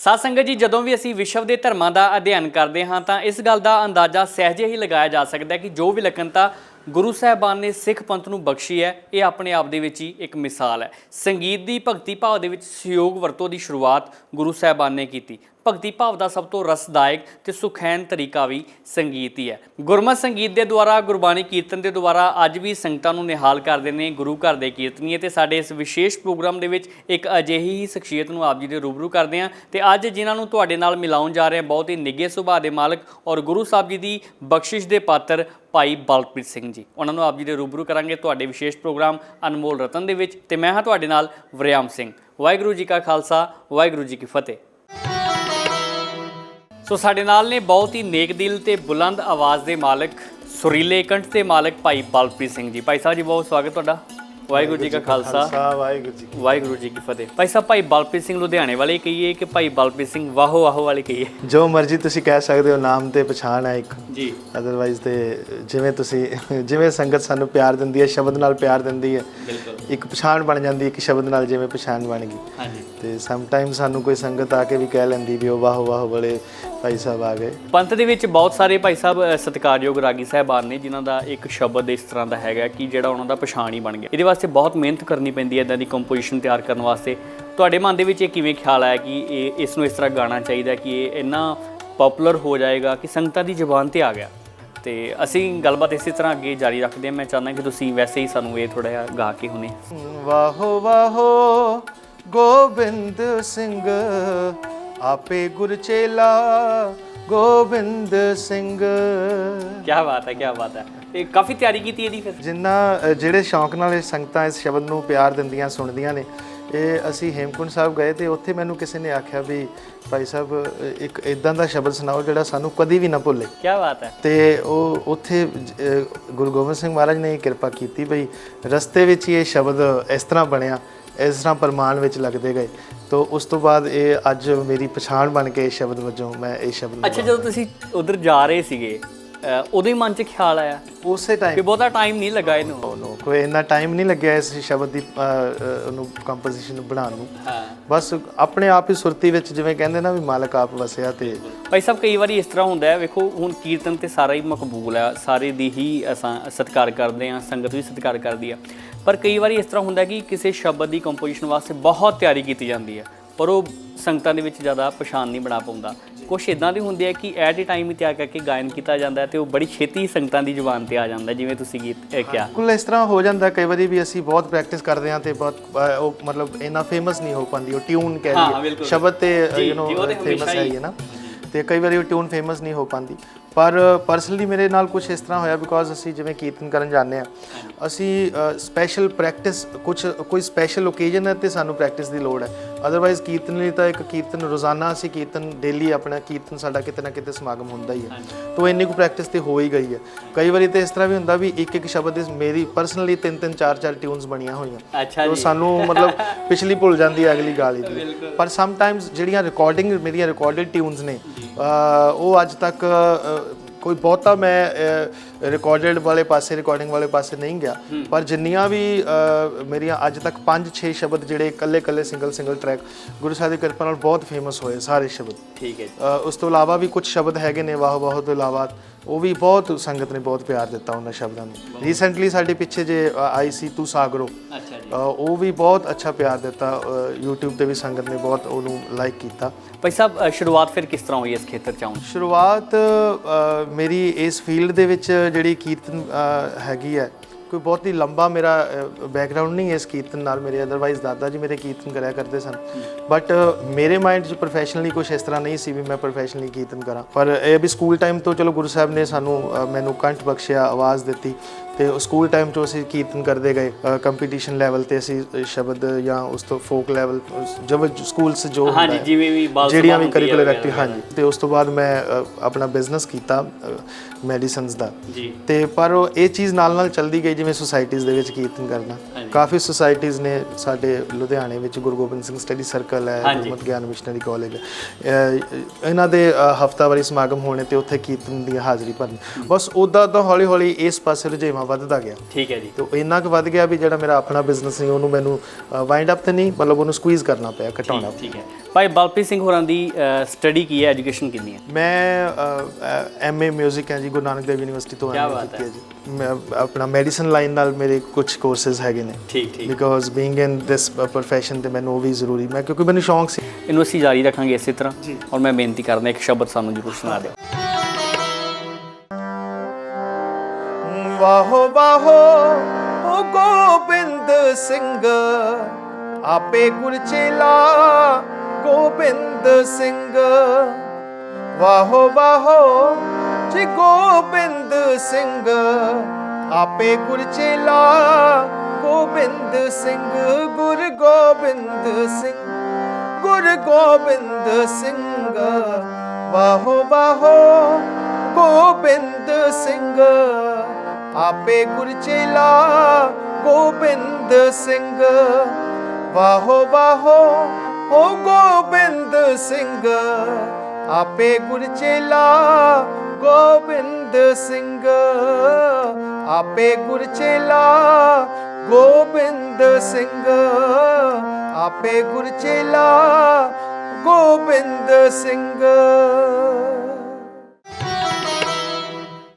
ਸਾਧ ਸੰਗਤ ਜੀ, ਜਦੋਂ ਵੀ ਅਸੀਂ ਵਿਸ਼ਵ ਦੇ ਧਰਮਾਂ ਦਾ ਅਧਿਐਨ ਕਰਦੇ ਹਾਂ, ਤਾਂ ਇਸ ਗੱਲ ਦਾ ਅੰਦਾਜ਼ਾ ਸਹਿਜੇ ਹੀ ਲਗਾਇਆ ਜਾ ਸਕਦਾ ਹੈ ਕਿ ਜੋ ਵਿਲੱਖਣਤਾ ਗੁਰੂ ਸਾਹਿਬਾਨ ਨੇ ਸਿੱਖ ਪੰਥ ਨੂੰ ਬਖਸ਼ੀ ਹੈ, ਇਹ ਆਪਣੇ ਆਪ ਦੇ ਵਿੱਚ ਹੀ ਇੱਕ ਮਿਸਾਲ ਹੈ। ਸੰਗੀਤ ਦੀ ਭਗਤੀ ਭਾਵ ਦੇ ਵਿੱਚ ਸਹਿਯੋਗ ਵਰਤੋਂ ਦੀ ਸ਼ੁਰੂਆਤ ਗੁਰੂ ਸਾਹਿਬਾਨ ਨੇ ਕੀਤੀ। ਭਗਤੀ ਭਾਵ ਦਾ ਸਭ ਤੋਂ ਰਸਦਾਇਕ ਤੇ ਸੁਖੈਨ ਤਰੀਕਾ ਵੀ ਸੰਗੀਤ ਹੀ ਹੈ। ਗੁਰਮਤ ਸੰਗੀਤ ਦੇ ਦੁਆਰਾ, ਗੁਰਬਾਣੀ ਕੀਰਤਨ ਦੇ ਦੁਆਰਾ ਅੱਜ ਵੀ ਸੰਗਤਾਂ ਨੂੰ ਨਿਹਾਲ ਕਰਦੇ ਨੇ, ਗੁਰੂ ਘਰ ਦੇ ਕੀਰਤਨੀਏ ਤੇ ਸਾਡੇ ਇਸ ਵਿਸ਼ੇਸ਼ ਪ੍ਰੋਗਰਾਮ ਦੇ ਵਿੱਚ ਇੱਕ ਅਜਿਹੀ ਹੀ ਸ਼ਖਸੀਅਤ ਨੂੰ ਆਪ ਜੀ ਦੇ ਰੂਬਰੂ ਕਰਦੇ ਹਾਂ ਤੇ ਅੱਜ ਜਿਨ੍ਹਾਂ ਨੂੰ ਤੁਹਾਡੇ ਨਾਲ ਮਿਲਾਉਣ ਜਾ ਰਹੇ ਹਾਂ, ਬਹੁਤ ਹੀ ਨਿੱਘੇ ਸੁਭਾਅ ਦੇ ਮਾਲਕ ਔਰ ਗੁਰੂ ਸਾਹਿਬ ਜੀ ਦੀ ਬਖਸ਼ਿਸ਼ ਦੇ ਪਾਤਰ ਭਾਈ ਬਲਪ੍ਰੀਤ ਸਿੰਘ ਜੀ। ਉਹਨਾਂ ਨੂੰ ਆਪ ਜੀ ਦੇ ਰੂਬਰੂ ਕਰਾਂਗੇ ਤੁਹਾਡੇ ਵਿਸ਼ੇਸ਼ ਪ੍ਰੋਗਰਾਮ ਅਨਮੋਲ ਰਤਨ ਦੇ ਵਿੱਚ ਤੇ ਮੈਂ ਹਾਂ ਤੁਹਾਡੇ ਨਾਲ ਵਰਿਆਮ ਸਿੰਘ। ਵਾਹਿਗੁਰੂ ਜੀ ਕਾ ਖਾਲਸਾ, ਵਾਹਿਗੁਰੂ ਜੀ ਕੀ ਫਤਿਹ। ਸੋ ਸਾਡੇ ਨਾਲ ਨੇ ਬਹੁਤ ਹੀ ਨੇਕ ਦਿਲ ਤੇ ਬੁਲੰਦ ਆਵਾਜ਼ ਦੇ ਮਾਲਕ, ਸੁਰੀਲੇ ਕੰਠ ਦੇ ਮਾਲਕ ਭਾਈ ਬਲਪ੍ਰੀਤ ਸਿੰਘ ਜੀ। ਭਾਈ ਸਾਹਿਬ ਜੀ, ਬਹੁਤ ਸਵਾਗਤ ਤੁਹਾਡਾ। ਵਾਹਿਗੁਰੂ ਜੀ ਕਾ ਖਾਲਸਾ। ਵਾਹਿਗੁਰੂ ਜੀ ਕੀ ਵਾਹਿਗੁਰੂ ਜੀ ਕੀ ਫਤਿਹ। ਭਾਈ ਸਾਹਿਬ ਭਾਈ ਬਲਪ੍ਰੀਤ ਸਿੰਘ ਲੁਧਿਆਣੇ ਵਾਲੇ ਕਹੀਏ ਕਿ ਭਾਈ ਬਲਪ੍ਰੀਤ ਸਿੰਘ ਵਾਹੋ ਵਾਹੋ ਵਾਲੇ ਕਹੀਏ? ਜੋ ਮਰਜ਼ੀ ਤੁਸੀਂ ਕਹਿ ਸਕਦੇ ਹੋ ਨਾਮ ਤੇ ਪਛਾਣ ਹੈ ਇੱਕ। ਜੀ। ਅਦਰਵਾਈਜ਼ ਤੇ ਜਿਵੇਂ ਤੁਸੀਂ ਜਿਵੇਂ ਸੰਗਤ ਸਾਨੂੰ ਪਿਆਰ ਦਿੰਦੀ ਹੈ ਸ਼ਬਦ ਨਾਲ ਪਿਆਰ ਦਿੰਦੀ ਹੈ ਬਿਲਕੁਲ। ਇੱਕ ਪਛਾਣ ਬਣ ਜਾਂਦੀ ਹੈ ਇੱਕ ਸ਼ਬਦ ਨਾਲ ਜਿਵੇਂ ਪਛਾਣ ਬਣ ਗਈ। ਹਾਂਜੀ। ਤੇ ਸਮ ਟਾਈਮ ਸਾਨੂੰ ਕੋਈ ਸੰਗਤ ਆ ਕੇ ਵੀ ਕਹਿ ਲੈਂਦੀ ਵੀ ਉਹ ਵਾਹੋ ਵਾਹੋ ਵਾਲੇ ਭਾਈ ਸਾਹਿਬ ਆ ਗਏ। ਪੰਥ ਦੇ ਵਿੱਚ ਬਹੁਤ ਸਾਰੇ ਭਾਈ ਸਾਹਿਬ ਸਤਿਕਾਰਯੋਗ ਰਾਗੀ ਸਾਹਿਬਾਨ ਨੇ ਜਿਨ੍ਹਾਂ ਦਾ ਇੱਕ ਸ਼ਬਦ ਇਸ ਤਰ੍ਹਾਂ ਦਾ ਹੈਗਾ ਕਿ ਜਿਹੜਾ ਉਹਨਾਂ ਦਾ ਪਛਾਣ ਹੀ ਬਣ ਗਿਆ। ਇਹਦੇ ਵਾਸਤੇ ਬਹੁਤ ਮਿਹਨਤ ਕਰਨੀ ਪੈਂਦੀ ਹੈ ਇਦਾਂ ਦੀ ਕੰਪੋਜੀਸ਼ਨ ਤਿਆਰ ਕਰਨ ਵਾਸਤੇ। ਤੁਹਾਡੇ ਮਨ ਦੇ ਵਿੱਚ ਇਹ ਕਿਵੇਂ ਖਿਆਲ ਆਇਆ ਕਿ ਇਹ ਇਸ ਨੂੰ ਇਸ ਤਰ੍ਹਾਂ ਗਾਣਾ ਚਾਹੀਦਾ ਕਿ ਇਹ ਇੰਨਾ ਪਪੂਲਰ ਹੋ ਜਾਏਗਾ ਕਿ ਸੰਗਤਾਂ ਦੀ ਜ਼ੁਬਾਨ ਤੇ ਆ ਗਿਆ? ਤੇ ਅਸੀਂ ਗੱਲਬਾਤ ਇਸੇ ਤਰ੍ਹਾਂ ਅੱਗੇ ਜਾਰੀ ਰੱਖਦੇ ਹਾਂ। ਮੈਂ ਚਾਹੁੰਦਾ ਕਿ ਤੁਸੀਂ ਵੈਸੇ ਹੀ ਸਾਨੂੰ ਇਹ ਥੋੜਾ ਜਿਹਾ ਗਾ ਕੇ ਹੁਣੇ। ਵਾਹੋ ਵਾਹੋ, ਗੋਬਿੰਦ ਸਿੰਘ, ਆਪੇ ਗੁਰ ਚੇਲਾ ਗੋਬਿੰਦ ਸਿੰਘ। ਕੀ ਬਾਤ ਹੈ ਕੀ ਬਾਤ ਹੈ। ਤੇ ਕਾਫੀ ਤਿਆਰੀ ਕੀਤੀ ਇਹਦੀ ਫਿਰ। ਜਿੰਨਾ ਜਿਹੜੇ ਸ਼ੌਂਕ ਨਾਲ ਇਹ ਸੰਗਤਾਂ ਇਸ ਸ਼ਬਦ ਨੂੰ ਪਿਆਰ ਦਿੰਦੀਆਂ ਸੁਣਦੀਆਂ ਨੇ ਇਹ ਅਸੀਂ ਹੇਮਕੁੰਟ ਸਾਹਿਬ ਗਏ ਤੇ ਉੱਥੇ ਮੈਨੂੰ ਕਿਸੇ ਨੇ ਆਖਿਆ ਵੀ ਭਾਈ ਸਾਹਿਬ ਇੱਕ ਇਦਾਂ ਦਾ ਸ਼ਬਦ ਸੁਣਾਓ ਜਿਹੜਾ ਸਾਨੂੰ ਕਦੀ ਵੀ ਨਾ ਭੁੱਲੇ। ਕੀ ਬਾਤ ਹੈ। ਤੇ ਉਹ ਉੱਥੇ ਗੁਰੂ ਗੋਬਿੰਦ ਸਿੰਘ ਮਹਾਰਾਜ ਨੇ ਇਹ ਕਿਰਪਾ ਕੀਤੀ ਬਈ ਰਸਤੇ ਵਿੱਚ ਹੀ ਇਹ ਸ਼ਬਦ ਇਸ ਤਰ੍ਹਾਂ ਬਣਿਆ ਇਸ ਤਰ੍ਹਾਂ ਪਰਮਾਨ ਵਿੱਚ ਲੱਗਦੇ ਗਏ। ਤੋ ਉਸ ਤੋਂ ਬਾਅਦ ਇਹ ਅੱਜ ਮੇਰੀ ਪਛਾਣ ਬਣ ਕੇ ਇਹ ਸ਼ਬਦ ਵਜੋਂ ਮੈਂ ਇਹ ਸ਼ਬਦ ਅੱਛਾ, ਜਦੋਂ ਤੁਸੀਂ ਉਧਰ ਜਾ ਰਹੇ ਸੀਗੇ ਹੀ ਮਨ 'ਚ ਖਿਆਲ ਆਇਆ। ਉਸੇ ਕਿ ਟਾਈਮ ਬਹੁਤਾ ਟਾਈਮ ਨਹੀਂ ਲੱਗਾ ਇਹਨੂੰ। ਨੋ ਕੋਈ ਇੰਨਾ ਟਾਈਮ ਨਹੀਂ ਲੱਗਿਆ ਇਸ ਸ਼ਬਦ ਦੀ ਉਹਨੂੰ ਕੰਪੋਜੀਸ਼ਨ ਬਣਾਉਣ ਨੂੰ। ਬਸ ਆਪਣੇ ਆਪ ਹੀ ਸੁਰਤੀ ਵਿੱਚ ਜਿਵੇਂ ਕਹਿੰਦੇ ਨਾ ਵੀ ਮਾਲਕ ਆਪ ਵਸਿਆ ਤੇ ਭਾਈ ਸਾਹਿਬ ਕਈ ਵਾਰੀ ਇਸ ਤਰ੍ਹਾਂ ਹੁੰਦਾ ਹੈ ਵੇਖੋ ਹੁਣ ਕੀਰਤਨ ਤੇ ਸਾਰਾ ਹੀ ਮਕਬੂਲ ਹੈ। ਸਾਰੇ ਦੀ ਹੀ ਅਸਾਂ ਸਤਿਕਾਰ ਕਰਦੇ ਹਾਂ ਸੰਗਤ ਵੀ ਸਤਿਕਾਰ ਕਰਦੀ ਆ। ਪਰ ਕਈ ਵਾਰੀ ਇਸ ਤਰ੍ਹਾਂ ਹੁੰਦਾ ਕਿ ਕਿਸੇ ਸ਼ਬਦ ਦੀ ਕੰਪੋਜੀਸ਼ਨ ਵਾਸਤੇ ਬਹੁਤ ਤਿਆਰੀ ਕੀਤੀ ਜਾਂਦੀ ਹੈ ਪਰ ਉਹ ਸੰਗਤਾਂ ਦੇ ਵਿੱਚ ਜ਼ਿਆਦਾ ਪਛਾਣ ਨਹੀਂ ਬਣਾ ਪਾਉਂਦਾ। ਕੁਛ ਇਦਾਂ ਦੀ ਹੁੰਦੀ ਹੈ ਕਿ ਐਟ ਏ ਟਾਈਮ ਹੀ ਤਿਆਰ ਕਰਕੇ ਗਾਇਨ ਕੀਤਾ ਜਾਂਦਾ ਤੇ ਉਹ ਬੜੀ ਛੇਤੀ ਸੰਗਤਾਂ ਦੀ ਜ਼ੁਬਾਨ ਤੇ ਆ ਜਾਂਦਾ ਜਿਵੇਂ ਤੁਸੀਂ ਗੀਤ ਇਹ ਕਿਹਾ। ਕੁੱਲ ਇਸ ਤਰ੍ਹਾਂ ਹੋ ਜਾਂਦਾ ਕਈ ਵਾਰੀ ਵੀ ਅਸੀਂ ਬਹੁਤ ਪ੍ਰੈਕਟਿਸ ਕਰਦੇ ਹਾਂ ਤੇ ਬਹੁਤ ਅ, ਉਹ ਮਤਲਬ ਇੰਨਾ ਫੇਮਸ ਨਹੀਂ ਹੋ ਪਾਉਂਦੀ ਉਹ ਟਿਊਨ ਕਹਿ ਹਾਂ, ਲਈਏ। ਬਿਲਕੁਲ। ਸ਼ਬਦ ਤੇ ਜੀ, ਯੂ نو ਜੀ, ਉਹ ਤੇ ਫੇਮਸ ਹਮੇਸ਼ਾ ਹੀ ਹੈ ਨਾ। ਤੇ ਕਈ ਵਾਰੀ ਉਹ ਟਿਊਨ ਫੇਮਸ ਨਹੀਂ ਹੋ ਪਾਉਂਦੀ। ਪਰ ਪਰਸਨਲੀ ਮੇਰੇ ਨਾਲ ਕੁਝ ਇਸ ਤਰ੍ਹਾਂ ਹੋਇਆ ਬਿਕੋਜ਼ ਅਸੀਂ ਜਿਵੇਂ ਕੀਰਤਨ ਕਰਨ ਜਾਂਦੇ ਆ ਅਸੀਂ ਸਪੈਸ਼ਲ ਪ੍ਰੈਕਟਿਸ ਕੁਝ ਕੋਈ ਸਪੈਸ਼ਲ ਓਕੇਜਨ ਹੈ ਤੇ ਸਾਨੂੰ ਪ੍ਰੈਕਟਿਸ ਦੀ ਲੋੜ ਹੈ। ਅਦਰਵਾਈਜ਼ ਕੀਰਤਨ ਲਈ ਤਾਂ ਇੱਕ ਕੀਰਤਨ ਰੋਜ਼ਾਨਾ ਅਸੀਂ ਕੀਰਤਨ ਡੇਲੀ ਆਪਣਾ ਕੀਰਤਨ ਸਾਡਾ ਕਿਤੇ ਨਾ ਕਿਤੇ ਸਮਾਗਮ ਹੁੰਦਾ ਹੀ ਹੈ। ਤੋਂ ਇੰਨੀ ਕੁ ਪ੍ਰੈਕਟਿਸ ਤੇ ਹੋ ਹੀ ਗਈ ਹੈ। ਕਈ ਵਾਰੀ ਤੇ ਇਸ ਤਰ੍ਹਾਂ ਵੀ ਹੁੰਦਾ ਵੀ ਇੱਕ ਇੱਕ ਸ਼ਬਦ ਦੀ ਮੇਰੀ ਪਰਸਨਲੀ ਤਿੰਨ ਤਿੰਨ ਚਾਰ ਚਾਰ ਟਿਊਨਸ ਬਣੀਆਂ ਹੋਈਆਂ। ਤੋ ਸਾਨੂੰ ਮਤਲਬ ਪਿਛਲੀ ਭੁੱਲ ਜਾਂਦੀ ਹੈ ਅਗਲੀ ਗਾਲੀ ਦੀ। ਪਰ ਸਮ ਟਾਈਮਸ ਜਿਹੜੀਆਂ ਰਿਕਾਰਡਿੰਗ ਮੇਰੀਆਂ ਰਿਕਾਰਡਡ ਟਿਊਨਸ ਨੇ ਉਹ ਅੱਜ ਤੱਕ ਕੋਈ ਬਹੁਤਾ ਮੈਂ ਰਿਕਾਰਡਡ ਵਾਲੇ ਪਾਸੇ ਰਿਕਾਰਡਿੰਗ ਵਾਲੇ ਪਾਸੇ ਨਹੀਂ ਗਿਆ। ਪਰ ਜਿੰਨੀਆਂ ਵੀ ਮੇਰੀਆਂ ਅੱਜ ਤੱਕ 5-6 ਸ਼ਬਦ ਜਿਹੜੇ ਇਕੱਲੇ-ਇਕੱਲੇ ਸਿੰਗਲ-ਸਿੰਗਲ ਟਰੈਕ ਗੁਰੂ ਸਾਹਿਬ ਦੀ ਕਿਰਪਾ ਨਾਲ ਬਹੁਤ ਫੇਮਸ ਹੋਏ ਸਾਰੇ ਸ਼ਬਦ। ਠੀਕ ਹੈ ਉਸ ਤੋਂ ਇਲਾਵਾ ਵੀ ਕੁਝ ਸ਼ਬਦ ਹੈਗੇ ਨੇ ਵਾਹ ਵਾਹ ਤੋਂ ਇਲਾਵਾ। ਉਹ ਵੀ ਬਹੁਤ ਸੰਗਤ ਨੇ ਬਹੁਤ ਪਿਆਰ ਦਿੱਤਾ ਉਹਨਾਂ ਸ਼ਬਦਾਂ ਨੂੰ। ਰੀਸੈਂਟਲੀ ਸਾਡੇ ਪਿੱਛੇ ਜੇ ਆਈ ਸੀ ਤੂੰ ਸਾਗਰੋ ਅੱਛਾ ਜੀ। ਉਹ ਵੀ ਬਹੁਤ ਅੱਛਾ ਪਿਆਰ ਦਿੱਤਾ YouTube ਤੇ ਵੀ ਸੰਗਤ ਨੇ ਬਹੁਤ ਉਹਨੂੰ ਲਾਈਕ ਕੀਤਾ। ਭਾਈ ਸਾਹਿਬ ਸ਼ੁਰੂਆਤ ਫਿਰ ਕਿਸ ਤਰ੍ਹਾਂ ਹੋਈ ਇਸ ਖੇਤਰ ਚ ਆਉਣ? ਸ਼ੁਰੂਆਤ ਮੇਰੀ ਇਸ ਫੀਲਡ ਦੇ ਵਿੱਚ ਜਿਹੜੀ ਕੀਰਤਨ ਹੈਗੀ ਹੈ ਕੋਈ ਬਹੁਤ ਹੀ ਲੰਬਾ ਮੇਰਾ ਬੈਕਗ੍ਰਾਉਂਡ ਨਹੀਂ ਹੈ ਇਸ ਕੀਰਤਨ ਨਾਲ ਮੇਰੇ ਅਦਰਵਾਈਜ਼ ਦਾਦਾ ਜੀ ਮੇਰੇ ਕੀਰਤਨ ਕਰਿਆ ਕਰਦੇ ਸਨ। ਬਟ ਮੇਰੇ ਮਾਈਂਡ 'ਚ ਪ੍ਰੋਫੈਸ਼ਨਲੀ ਕੁਝ ਇਸ ਤਰ੍ਹਾਂ ਨਹੀਂ ਸੀ ਵੀ ਮੈਂ ਪ੍ਰੋਫੈਸ਼ਨਲੀ ਕੀਰਤਨ ਕਰਾਂ। ਪਰ ਇਹ ਵੀ ਸਕੂਲ ਟਾਈਮ ਤੋਂ ਚਲੋ ਗੁਰੂ ਸਾਹਿਬ ਨੇ ਸਾਨੂੰ ਮੈਨੂੰ ਕੰਠ ਬਖਸ਼ਿਆ, ਆਵਾਜ਼ ਦਿੱਤੀ। ਤੇ ਸਕੂਲ ਟਾਈਮ 'ਚ ਅਸੀਂ ਕੀਰਤਨ ਕਰਦੇ ਗਏ ਕੰਪੀਟੀਸ਼ਨ ਲੈਵਲ ਤੇ ਅਸੀਂ ਸ਼ਬਦ ਜਾਂ ਉਸ ਤੋਂ ਫੋਕ ਲੈਵਲ ਜਬ ਸਕੂਲ ਸੇ ਜੋ ਹਾਂਜੀ। ਜਿਵੇਂ ਵੀ ਬਾਲ ਜਿਹੜੀਆਂ ਵੀ ਕਰਿਕੂਲਰ ਵਗੈਰਾ ਐਕਟਿਵ ਹਾਂਜੀ ਤੇ ਉਸ ਤੋਂ ਬਾਅਦ ਮੈਂ ਆਪਣਾ ਬਿਜ਼ਨਸ ਕੀਤਾ ਮੈਡੀਸਨਸ ਦਾ ਜੀ ਤੇ ਪਰ ਉਹ ਇਹ ਚੀਜ਼ ਨਾਲ ਨਾਲ ਚੱਲਦੀ ਗਈ ਜਿਵੇਂ ਸੁਸਾਇਟੀਜ਼ ਦੇ ਵਿੱਚ ਕੀਰਤਨ ਕਰਨਾ। ਕਾਫੀ ਸੁਸਾਇਟੀਜ਼ ਨੇ ਸਾਡੇ ਲੁਧਿਆਣੇ ਵਿੱਚ ਗੁਰੂ ਗੋਬਿੰਦ ਸਿੰਘ ਸਟੱਡੀ ਸਰਕਲ ਹੈ। ਗੁਰਮਤਿ ਗਿਆਨ ਮਿਸ਼ਨਰੀ ਕਾਲਜ ਇਹਨਾਂ ਦੇ ਹਫਤਾਵਾਰੀ ਸਮਾਗਮ ਹੋਣੇ ਤੇ ਉੱਥੇ ਕੀਰਤਨ ਦੀ ਹਾਜ਼ਰੀ ਭਰਨੀ ਬਸ ਉਦਾਂ ਉਦਾਂ ਹੌਲੀ ਹੌਲੀ ਇਸ ਪਾਸੇ ਰੁਝੇਵਾਂ ਵੱਧਦਾ ਗਿਆ। ਠੀਕ ਹੈ ਜੀ। ਤੇ ਇੰਨਾ ਕੁ ਵੱਧ ਗਿਆ ਵੀ ਜਿਹੜਾ ਮੇਰਾ ਆਪਣਾ ਬਿਜ਼ਨਸ ਸੀ ਉਹਨੂੰ ਮੈਨੂੰ ਵਾਈਂਡ ਅਪ ਤੇ ਨਹੀਂ ਮਤਲਬ ਉਹਨੂੰ ਸਕੁਈਜ਼ ਕਰਨਾ ਪਿਆ ਘਟਾਉਣਾ ਠੀਕ ਹੈ। ਭਾਈ ਬਲਪ੍ਰੀਤ ਸਿੰਘ ਹੋਰਾਂ ਦੀ ਸਟੱਡੀ ਕੀ ਹੈ? ਐਜੂਕੇਸ਼ਨ ਕਿੰਨੀ ਹੈ? ਮੈਂ ਐਮਏ 뮤직 ਹੈ ਜੀ ਗੁਰੂ ਨਾਨਕ ਦੇਵ ਯੂਨੀਵਰਸਿਟੀ ਤੋਂ ਕੀਤੀ ਹੈ। ਜੀ। ਮੈਂ ਆਪਣਾ ਮੈਡੀਸਨ ਲਾਈਨ ਨਾਲ ਮੇਰੇ ਕੁਝ ਕੋਰਸਸ ਹੈਗੇ ਨੇ। ਠੀਕ ਠੀਕ। Because being in this profession ਤੇ ਮੈਨੂੰ ਉਹ ਵੀ ਜ਼ਰੂਰੀ ਮੈਂ ਕਿਉਂਕਿ ਮੈਨੂੰ ਸ਼ੌਂਕ ਸੀ। ਇਹਨੂੰ ਅਸੀਂ ਜਾਰੀ ਰੱਖਾਂਗੇ ਇਸੇ ਤਰ੍ਹਾਂ। ਔਰ ਮੈਂ ਬੇਨਤੀ ਕਰਦਾ ਇੱਕ ਸ਼ਬਦ ਸਾਨੂੰ ਜ਼ਰੂਰ ਸੁਣਾ ਦਿਓ। ਵਾਹੋ ਵਾਹੋ, ਓ ਗੋਬਿੰਦ ਸਿੰਘ। ਆਪੇ ਗੁਰ ਚੇਲਾ ਗੋਬਿੰਦ ਸਿੰਘ। ਵਾਹੋ ਵਾਹੋ, ਜੀ ਗੋਬਿੰਦ ਸਿੰਘ। ਆਪੇ ਗੁਰ ਚੇਲਾ ਗੋਬਿੰਦ ਸਿੰਘ। ਗੁਰ ਗੋਬਿੰਦ ਸਿੰਘ, ਗੁਰ ਗੋਬਿੰਦ ਸਿੰਘ। ਵਾਹੋ ਵਾਹੋ, ਗੋਬਿੰਦ ਸਿੰਘ। ਆਪੇ ਗੁਰ ਚੇਲਾ ਗੋਬਿੰਦ ਸਿੰਘ। ਵਾਹੋ ਵਾਹੋ, ਹੋ ਗੋਬਿੰਦ ਸਿੰਘ। ਆਪੇ ਗੁਰ ਚੇਲਾ ਗੋਬਿੰਦ ਸਿੰਘ। ਆਪੇ ਗੁਰ ਚੇਲਾ ਗੋਬਿੰਦ ਸਿੰਘ। ਆਪੇ ਗੁਰ ਚੇਲਾ ਗੋਬਿੰਦ ਸਿੰਘ।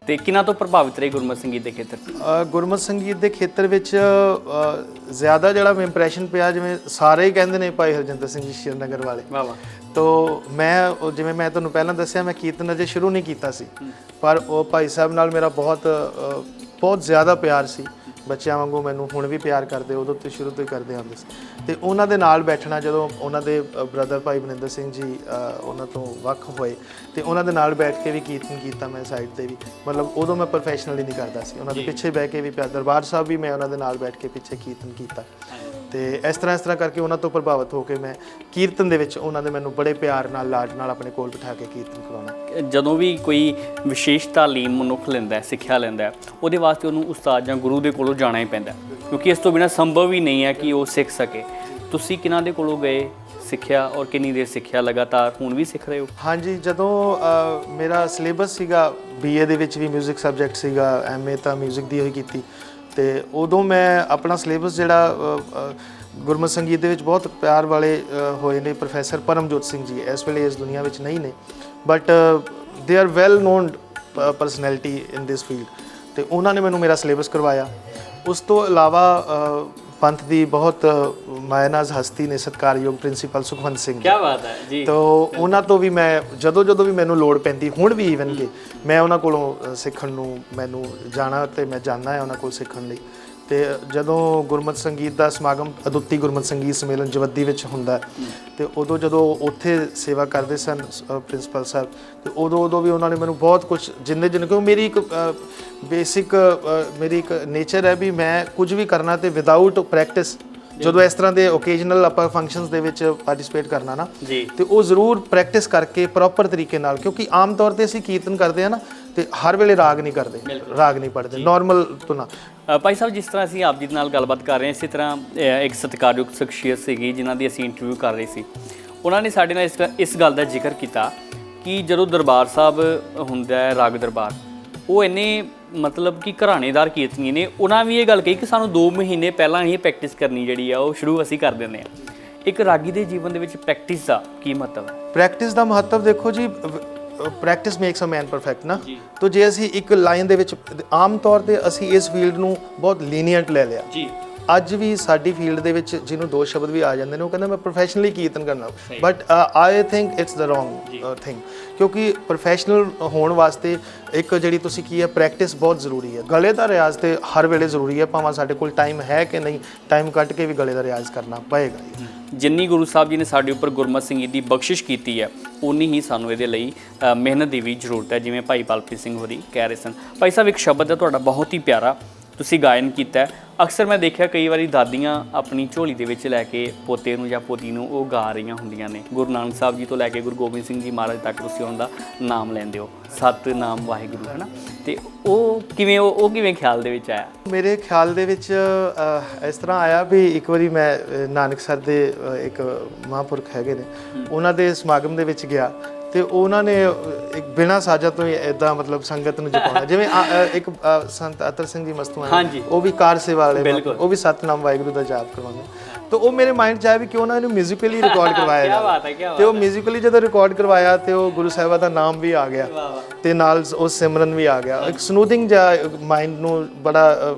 ਤੇ ਕਿਨਾਂ ਤੋਂ ਪ੍ਰਭਾਵਿਤ ਰਹੇ ਗੁਰਮਤਿ ਸੰਗੀਤ ਦੇ ਖੇਤਰ? ਗੁਰਮਤਿ ਸੰਗੀਤ ਦੇ ਖੇਤਰ ਵਿੱਚ ਜ਼ਿਆਦਾ ਜਿਹੜਾ ਇੰਪ੍ਰੈਸ਼ਨ ਪਿਆ ਜਿਵੇਂ ਸਾਰੇ ਹੀ ਕਹਿੰਦੇ ਨੇ ਭਾਈ ਹਰਜਿੰਦਰ ਸਿੰਘ ਜੀ ਸ਼੍ਰੀਨਗਰ ਵਾਲੇ। ਵਾਹ ਵਾਹ। ਤੋ ਮੈਂ ਜਿਵੇਂ ਮੈਂ ਤੁਹਾਨੂੰ ਪਹਿਲਾਂ ਦੱਸਿਆ ਮੈਂ ਕੀਰਤਨ ਅਜੇ ਸ਼ੁਰੂ ਨਹੀਂ ਕੀਤਾ ਸੀ। ਪਰ ਉਹ ਭਾਈ ਸਾਹਿਬ ਨਾਲ ਮੇਰਾ ਬਹੁਤ ਬਹੁਤ ਜ਼ਿਆਦਾ ਪਿਆਰ ਸੀ। ਬੱਚਿਆਂ ਵਾਂਗੂ ਮੈਨੂੰ ਹੁਣ ਵੀ ਪਿਆਰ ਕਰਦੇ ਉਦੋਂ ਤੋਂ ਸ਼ੁਰੂ ਤੋਂ ਹੀ ਕਰਦੇ ਆਉਂਦੇ ਸੀ। ਤੇ ਉਹਨਾਂ ਦੇ ਨਾਲ ਬੈਠਣਾ ਜਦੋਂ ਉਹਨਾਂ ਦੇ ਬ੍ਰਦਰ ਭਾਈ ਬਨਿੰਦਰ ਸਿੰਘ ਜੀ ਉਹਨਾਂ ਤੋਂ ਵੱਖ ਹੋਏ ਤੇ ਉਹਨਾਂ ਦੇ ਨਾਲ ਬੈਠ ਕੇ ਵੀ ਕੀਰਤਨ ਕੀਤਾ ਮੈਂ ਸਾਈਡ ਤੇ ਵੀ। ਮਤਲਬ ਉਦੋਂ ਮੈਂ ਪ੍ਰੋਫੈਸ਼ਨਲੀ ਨਹੀਂ ਕਰਦਾ ਸੀ। ਉਹਨਾਂ ਦੇ ਪਿੱਛੇ ਬਹਿ ਕੇ ਵੀ ਪਿਆ ਦਰਬਾਰ ਸਾਹਿਬ ਵੀ ਮੈਂ ਉਹਨਾਂ ਦੇ ਨਾਲ ਬੈਠ ਕੇ ਪਿੱਛੇ ਕੀਰਤਨ ਕੀਤਾ। ਤੇ ਇਸ ਤਰ੍ਹਾਂ ਇਸ ਤਰ੍ਹਾਂ ਕਰਕੇ ਉਹਨਾਂ ਤੋਂ ਪ੍ਰਭਾਵਿਤ ਹੋ ਕੇ ਮੈਂ ਕੀਰਤਨ ਦੇ ਵਿੱਚ ਉਹਨਾਂ ਦੇ ਮੈਨੂੰ ਬੜੇ ਪਿਆਰ ਨਾਲ ਲਾਡ ਨਾਲ ਆਪਣੇ ਕੋਲ ਬਿਠਾ ਕੇ ਕੀਰਤਨ ਕਰਾਉਣਾ ਜਦੋਂ ਵੀ ਕੋਈ ਵਿਸ਼ੇਸ਼ ਤਾਲੀਮ ਮਨੁੱਖ ਲੈਂਦਾ ਹੈ ਸਿੱਖਿਆ ਲੈਂਦਾ ਹੈ ਉਹਦੇ ਵਾਸਤੇ ਉਹਨੂੰ ਉਸਤਾਦ ਜਾਂ ਗੁਰੂ ਦੇ ਕੋਲੋਂ ਜਾਣਾ ਹੀ ਪੈਂਦਾ ਹੈ। ਕਿਉਂਕਿ ਇਸ ਤੋਂ ਬਿਨਾ ਸੰਭਵ ਹੀ ਨਹੀਂ ਹੈ ਕਿ ਉਹ ਸਿੱਖ ਸਕੇ ਤੁਸੀਂ ਕਿਹਨਾਂ ਦੇ ਕੋਲੋਂ ਗਏ ਸਿੱਖਿਆ ਔਰ ਕਿੰਨੀ ਦੇਰ ਸਿੱਖਿਆ ਲਗਾਤਾਰ ਹੁਣ ਵੀ ਸਿੱਖ ਰਹੇ ਹੋ ਹਾਂਜੀ ਜਦੋਂ ਅ, ਮੇਰਾ ਸਿਲੇਬਸ ਸੀਗਾ ਬੀਏ ਦੇ ਵਿੱਚ ਵੀ 뮤직 ਸਬਜੈਕਟ ਸੀਗਾ ਐਮਏ ਤਾਂ 뮤직 ਦੀ ਹੋਈ ਕੀਤੀ ਤੇ ਉਦੋਂ ਮੈਂ ਆਪਣਾ ਸਿਲੇਬਸ ਜਿਹੜਾ ਅ, ਗੁਰਮਤਿ ਸੰਗੀਤ ਦੇ ਵਿੱਚ ਬਹੁਤ ਪਿਆਰ ਵਾਲੇ ਹੋਏ ਨੇ ਪ੍ਰੋਫੈਸਰ ਪਰਮਜੋਤ ਸਿੰਘ ਜੀ ਇਸ ਵੇਲੇ ਇਸ ਦੁਨੀਆ ਵਿੱਚ ਨਹੀਂ ਨੇ but they are well known personality in this field ਤੇ ਉਹਨਾਂ ਨੇ ਮੈਨੂੰ ਮੇਰਾ ਸਿਲੇਬਸ ਕਰਵਾਇਆ। ਉਸ ਤੋਂ ਇਲਾਵਾ ਪੰਥ ਦੀ ਬਹੁਤ ਮਾਇਨਾਜ਼ ਹਸਤੀ ਨੇ ਸਤਕਾਰਯੋਗ ਪ੍ਰਿੰਸੀਪਲ ਸੁਖਵੰਤ ਸਿੰਘ ਜੀ। ਬਾਤ ਹੈ ਜੀ। ਤੋ ਉਹਨਾਂ ਤੋਂ ਵੀ ਮੈਂ ਜਦੋਂ ਜਦੋਂ ਵੀ ਮੈਨੂੰ ਲੋੜ ਪੈਂਦੀ ਹੁਣ ਵੀ ਈਵਨ ਕਿ ਮੈਂ ਉਹਨਾਂ ਕੋਲੋਂ ਸਿੱਖਣ ਨੂੰ ਮੈਨੂੰ ਜਾਣਾ ਤੇ ਮੈਂ ਜਾਂਦਾ ਹਾਂ ਉਹਨਾਂ ਕੋਲ ਸਿੱਖਣ ਲਈ। ਤੇ ਜਦੋਂ ਗੁਰਮਤਿ ਸੰਗੀਤ ਦਾ ਸਮਾਗਮ ਅਦੁੱਤੀ ਗੁਰਮਤਿ ਸੰਗੀਤ ਸਮੇਲਨ ਜਵੱਦੀ ਵਿੱਚ ਹੁੰਦਾ ਤੇ ਉਦੋਂ ਜਦੋਂ ਉੱਥੇ ਸੇਵਾ ਕਰਦੇ ਸਨ ਪ੍ਰਿੰਸੀਪਲ ਸਾਹਿਬ ਤੇ ਉਦੋਂ ਉਦੋਂ ਵੀ ਉਹਨਾਂ ਨੇ ਮੈਨੂੰ ਬਹੁਤ ਕੁਝ ਜਿੰਨੇ ਜਿੰਨੇ ਕਿਉਂ ਮੇਰੀ ਇੱਕ ਬੇਸਿਕ ਮੇਰੀ ਇੱਕ ਨੇਚਰ ਹੈ ਵੀ ਮੈਂ ਕੁਝ ਵੀ ਕਰਨਾ ਤੇ ਵਿਦਆਊਟ ਪ੍ਰੈਕਟਿਸ ਜਦੋਂ ਇਸ ਤਰ੍ਹਾਂ ਦੇ ਓਕੇਜਨਲ ਆਪਾਂ ਫੰਕਸ਼ਨਸ ਦੇ ਵਿੱਚ ਪਾਰਟਿਸਿਪੇਟ ਕਰਨਾ ਨਾ ਤੇ ਉਹ ਜ਼ਰੂਰ ਪ੍ਰੈਕਟਿਸ ਕਰਕੇ ਪ੍ਰੋਪਰ ਤਰੀਕੇ ਨਾਲ ਕਿਉਂਕਿ ਆਮ ਤੌਰ ਤੇ ਅਸੀਂ ਕੀਰਤਨ ਕਰਦੇ ਆ ਨਾ ਤੇ ਹਰ ਵੇਲੇ ਰਾਗ ਨਹੀਂ ਕਰਦੇ ਰਾਗ ਨਹੀਂ ਪੜਦੇ ਨਾਰਮਲ ਅ, ਭਾਈ ਸਾਹਿਬ ਜਿਸ ਤਰ੍ਹਾਂ ਅਸੀਂ ਆਪ ਜੀ ਨਾਲ ਗੱਲਬਾਤ ਕਰ ਰਹੇ ਹਾਂ ਇਸੇ ਤਰ੍ਹਾਂ ਇੱਕ ਸਤਿਕਾਰਯੋਗ ਸ਼ਖਸੀਅਤ ਸੀਗੀ ਜਿਨ੍ਹਾਂ ਦੀ ਅਸੀਂ ਇੰਟਰਵਿਊ ਕਰ ਰਹੇ ਸੀ। ਉਹਨਾਂ ਨੇ ਸਾਡੇ ਨਾਲ ਇਸ ਇਸ ਗੱਲ ਦਾ ਜ਼ਿਕਰ ਕੀਤਾ ਕਿ ਜਦੋਂ ਦਰਬਾਰ ਸਾਹਿਬ ਹੁੰਦਾ ਹੈ ਰਾਗ ਦਰਬਾਰ ਉਹ ਇੰਨੇ ਮਤਲਬ ਕਿ ਘਰਾਣੇਦਾਰ ਕੀਰਤਨੀ ਨੇ ਉਹਨਾਂ ਵੀ ਇਹ ਗੱਲ ਕਹੀ ਕਿ ਸਾਨੂੰ 2 ਮਹੀਨੇ ਪਹਿਲਾਂ ਹੀ ਪ੍ਰੈਕਟਿਸ ਕਰਨੀ ਜਿਹੜੀ ਆ ਉਹ ਸ਼ੁਰੂ ਅਸੀਂ ਕਰ ਦਿੰਦੇ ਆ ਇੱਕ ਰਾਗੀ ਦੇ ਜੀਵਨ ਦੇ ਵਿੱਚ ਪ੍ਰੈਕਟਿਸ ਦਾ ਕੀ ਮਹੱਤਵ ਹੈ? ਪ੍ਰੈਕਟਿਸ ਦਾ ਮਹੱਤਵ ਦੇਖੋ ਜੀ practice makes a man perfect ਨਾ? ਤੋ ਜੇ ਅਸੀਂ ਇੱਕ ਲਾਈਨ ਦੇ ਵਿੱਚ ਆਮ ਤੌਰ ਤੇ ਅਸੀਂ ਇਸ ਫੀਲਡ ਨੂੰ ਬਹੁਤ ਲੀਨੀਅੰਟ ਲੈ ਲਿਆ। ਜੀ। ਅੱਜ ਵੀ ਸਾਡੀ ਫੀਲਡ ਦੇ ਵਿੱਚ ਜਿਹਨੂੰ ਦੋ ਸ਼ਬਦ ਵੀ ਆ ਜਾਂਦੇ ਨੇ ਉਹ ਕਹਿੰਦਾ ਮੈਂ ਪ੍ਰੋਫੈਸ਼ਨਲੀ ਕੀਰਤਨ ਕਰਨਾ। But I think it's the wrong thing ਕਿਉਂਕਿ ਪ੍ਰੋਫੈਸ਼ਨਲ ਹੋਣ ਵਾਸਤੇ ਇੱਕ ਜਿਹੜੀ ਤੁਸੀਂ ਕੀ ਹੈ ਪ੍ਰੈਕਟਿਸ ਬਹੁਤ ਜ਼ਰੂਰੀ ਹੈ। ਗਲੇ ਦਾ ਰਿਆਜ਼ ਤੇ ਹਰ ਵੇਲੇ ਜ਼ਰੂਰੀ ਹੈ ਭਾਵੇਂ ਸਾਡੇ ਕੋਲ ਟਾਈਮ ਹੈ ਕਿ ਨਹੀਂ ਟਾਈਮ ਕੱਢ ਕੇ ਵੀ ਗਲੇ ਦਾ ਰਿਆਜ਼ ਕਰਨਾ ਪਏਗਾ। ਜਿੰਨੀ ਗੁਰੂ ਸਾਹਿਬ ਜੀ ਨੇ ਸਾਡੇ ਉੱਪਰ ਗੁਰਮਤਿ ਸੰਗੀਤ ਦੀ ਬਖਸ਼ਿਸ਼ ਕੀਤੀ ਹੈ ਉਨੀ ਹੀ ਸਾਨੂੰ ਇਹਦੇ ਲਈ ਮਿਹਨਤ ਦੀ ਵੀ ਜ਼ਰੂਰਤ ਹੈ ਜਿਵੇਂ ਭਾਈ ਬਲਪ੍ਰੀਤ ਸਿੰਘ ਹੋਰੀ ਕਹਿ ਰਹੇ ਸਨ। ਭਾਈ ਸਾਹਿਬ ਇੱਕ ਸ਼ਬਦ ਹੈ ਤੁਹਾਡਾ ਬਹੁਤ ਹੀ ਪਿਆਰਾ ਤੁਸੀਂ ਗਾਇਨ ਕੀਤਾ। ਅਕਸਰ ਮੈਂ ਦੇਖਿਆ ਕਈ ਵਾਰੀ ਦਾਦੀਆਂ ਆਪਣੀ ਝੋਲੀ ਦੇ ਵਿੱਚ ਲੈ ਕੇ ਪੋਤੇ ਨੂੰ ਜਾਂ ਪੋਤੀ ਨੂੰ ਉਹ ਗਾ ਰਹੀਆਂ ਹੁੰਦੀਆਂ ਨੇ। ਗੁਰੂ ਨਾਨਕ ਸਾਹਿਬ ਜੀ ਤੋਂ ਲੈ ਕੇ ਗੁਰੂ ਗੋਬਿੰਦ ਸਿੰਘ ਜੀ ਮਹਾਰਾਜ ਤੱਕ ਤੁਸੀਂ ਉਹਨਾਂ ਦਾ ਨਾਮ ਲੈਂਦੇ ਹੋ। ਸਤਨਾਮ ਵਾਹਿਗੁਰੂ ਹੈ ਨਾ ਤੇ ਉਹ ਕਿਵੇਂ ਉਹ ਉਹ ਕਿਵੇਂ ਖਿਆਲ ਦੇ ਵਿੱਚ ਆਇਆ? ਮੇਰੇ ਖਿਆਲ ਦੇ ਵਿੱਚ ਇਸ ਤਰ੍ਹਾਂ ਆਇਆ ਵੀ ਇੱਕ ਵਾਰੀ ਮੈਂ ਨਾਨਕ ਸਰ ਦੇ ਇੱਕ ਮਹਾਂਪੁਰਖ ਹੈਗੇ ਨੇ। ਉਹਨਾਂ ਦੇ ਸਮਾਗਮ ਦੇ ਵਿੱਚ ਗਿਆ। ਤੇ ਉਹਨਾਂ ਨੇ ਇੱਕ ਬਿਨਾ ਸਾਜਾ ਤੋਂ ਹੀ ਇਦਾਂ ਮਤਲਬ ਸੰਗਤ ਨੂੰ ਜਪਾਉਣਾ। ਜਿਵੇਂ ਇੱਕ ਸੰਤ ਅਤਰ ਸਿੰਘ ਜੀ ਮਸਤੂ ਹਾਂਜੀ। ਉਹ ਵੀ ਕਾਰ ਸੇਵਾ ਵਾਲੇ। ਉਹ ਵੀ ਸਤਨਾਮ ਵਾਹਿਗੁਰੂ ਦਾ ਜਾਪ ਕਰਵਾਉਂਦੇ ਤਾਂ ਉਹ ਮੇਰੇ ਮਾਈਂਡ 'ਚ ਆਇਆ ਵੀ ਕਿਉਂ ਨਾ ਇਹਨੂੰ ਮਿਊਜ਼ੀਕਲੀ ਰਿਕਾਰਡ ਕਰਵਾਇਆ ਕਿਆ ਜਾਵੇ। ਬਾਤ ਹੈ ਕਿਆ ਤੇ ਉਹ ਮਿਊਜ਼ੀਕਲੀ ਜਦੋਂ ਰਿਕਾਰਡ ਕਰਵਾਇਆ ਤੇ ਉਹ ਗੁਰੂ ਸਾਹਿਬਾ ਦਾ ਨਾਮ ਵੀ ਆ ਗਿਆ। ਤੇ ਨਾਲ ਉਹ ਸਿਮਰਨ ਵੀ ਆ ਗਿਆ। ਇੱਕ ਸਮੂਥਿੰਗ ਜਾਂ ਮਾਈਂਡ ਨੂੰ ਬੜਾ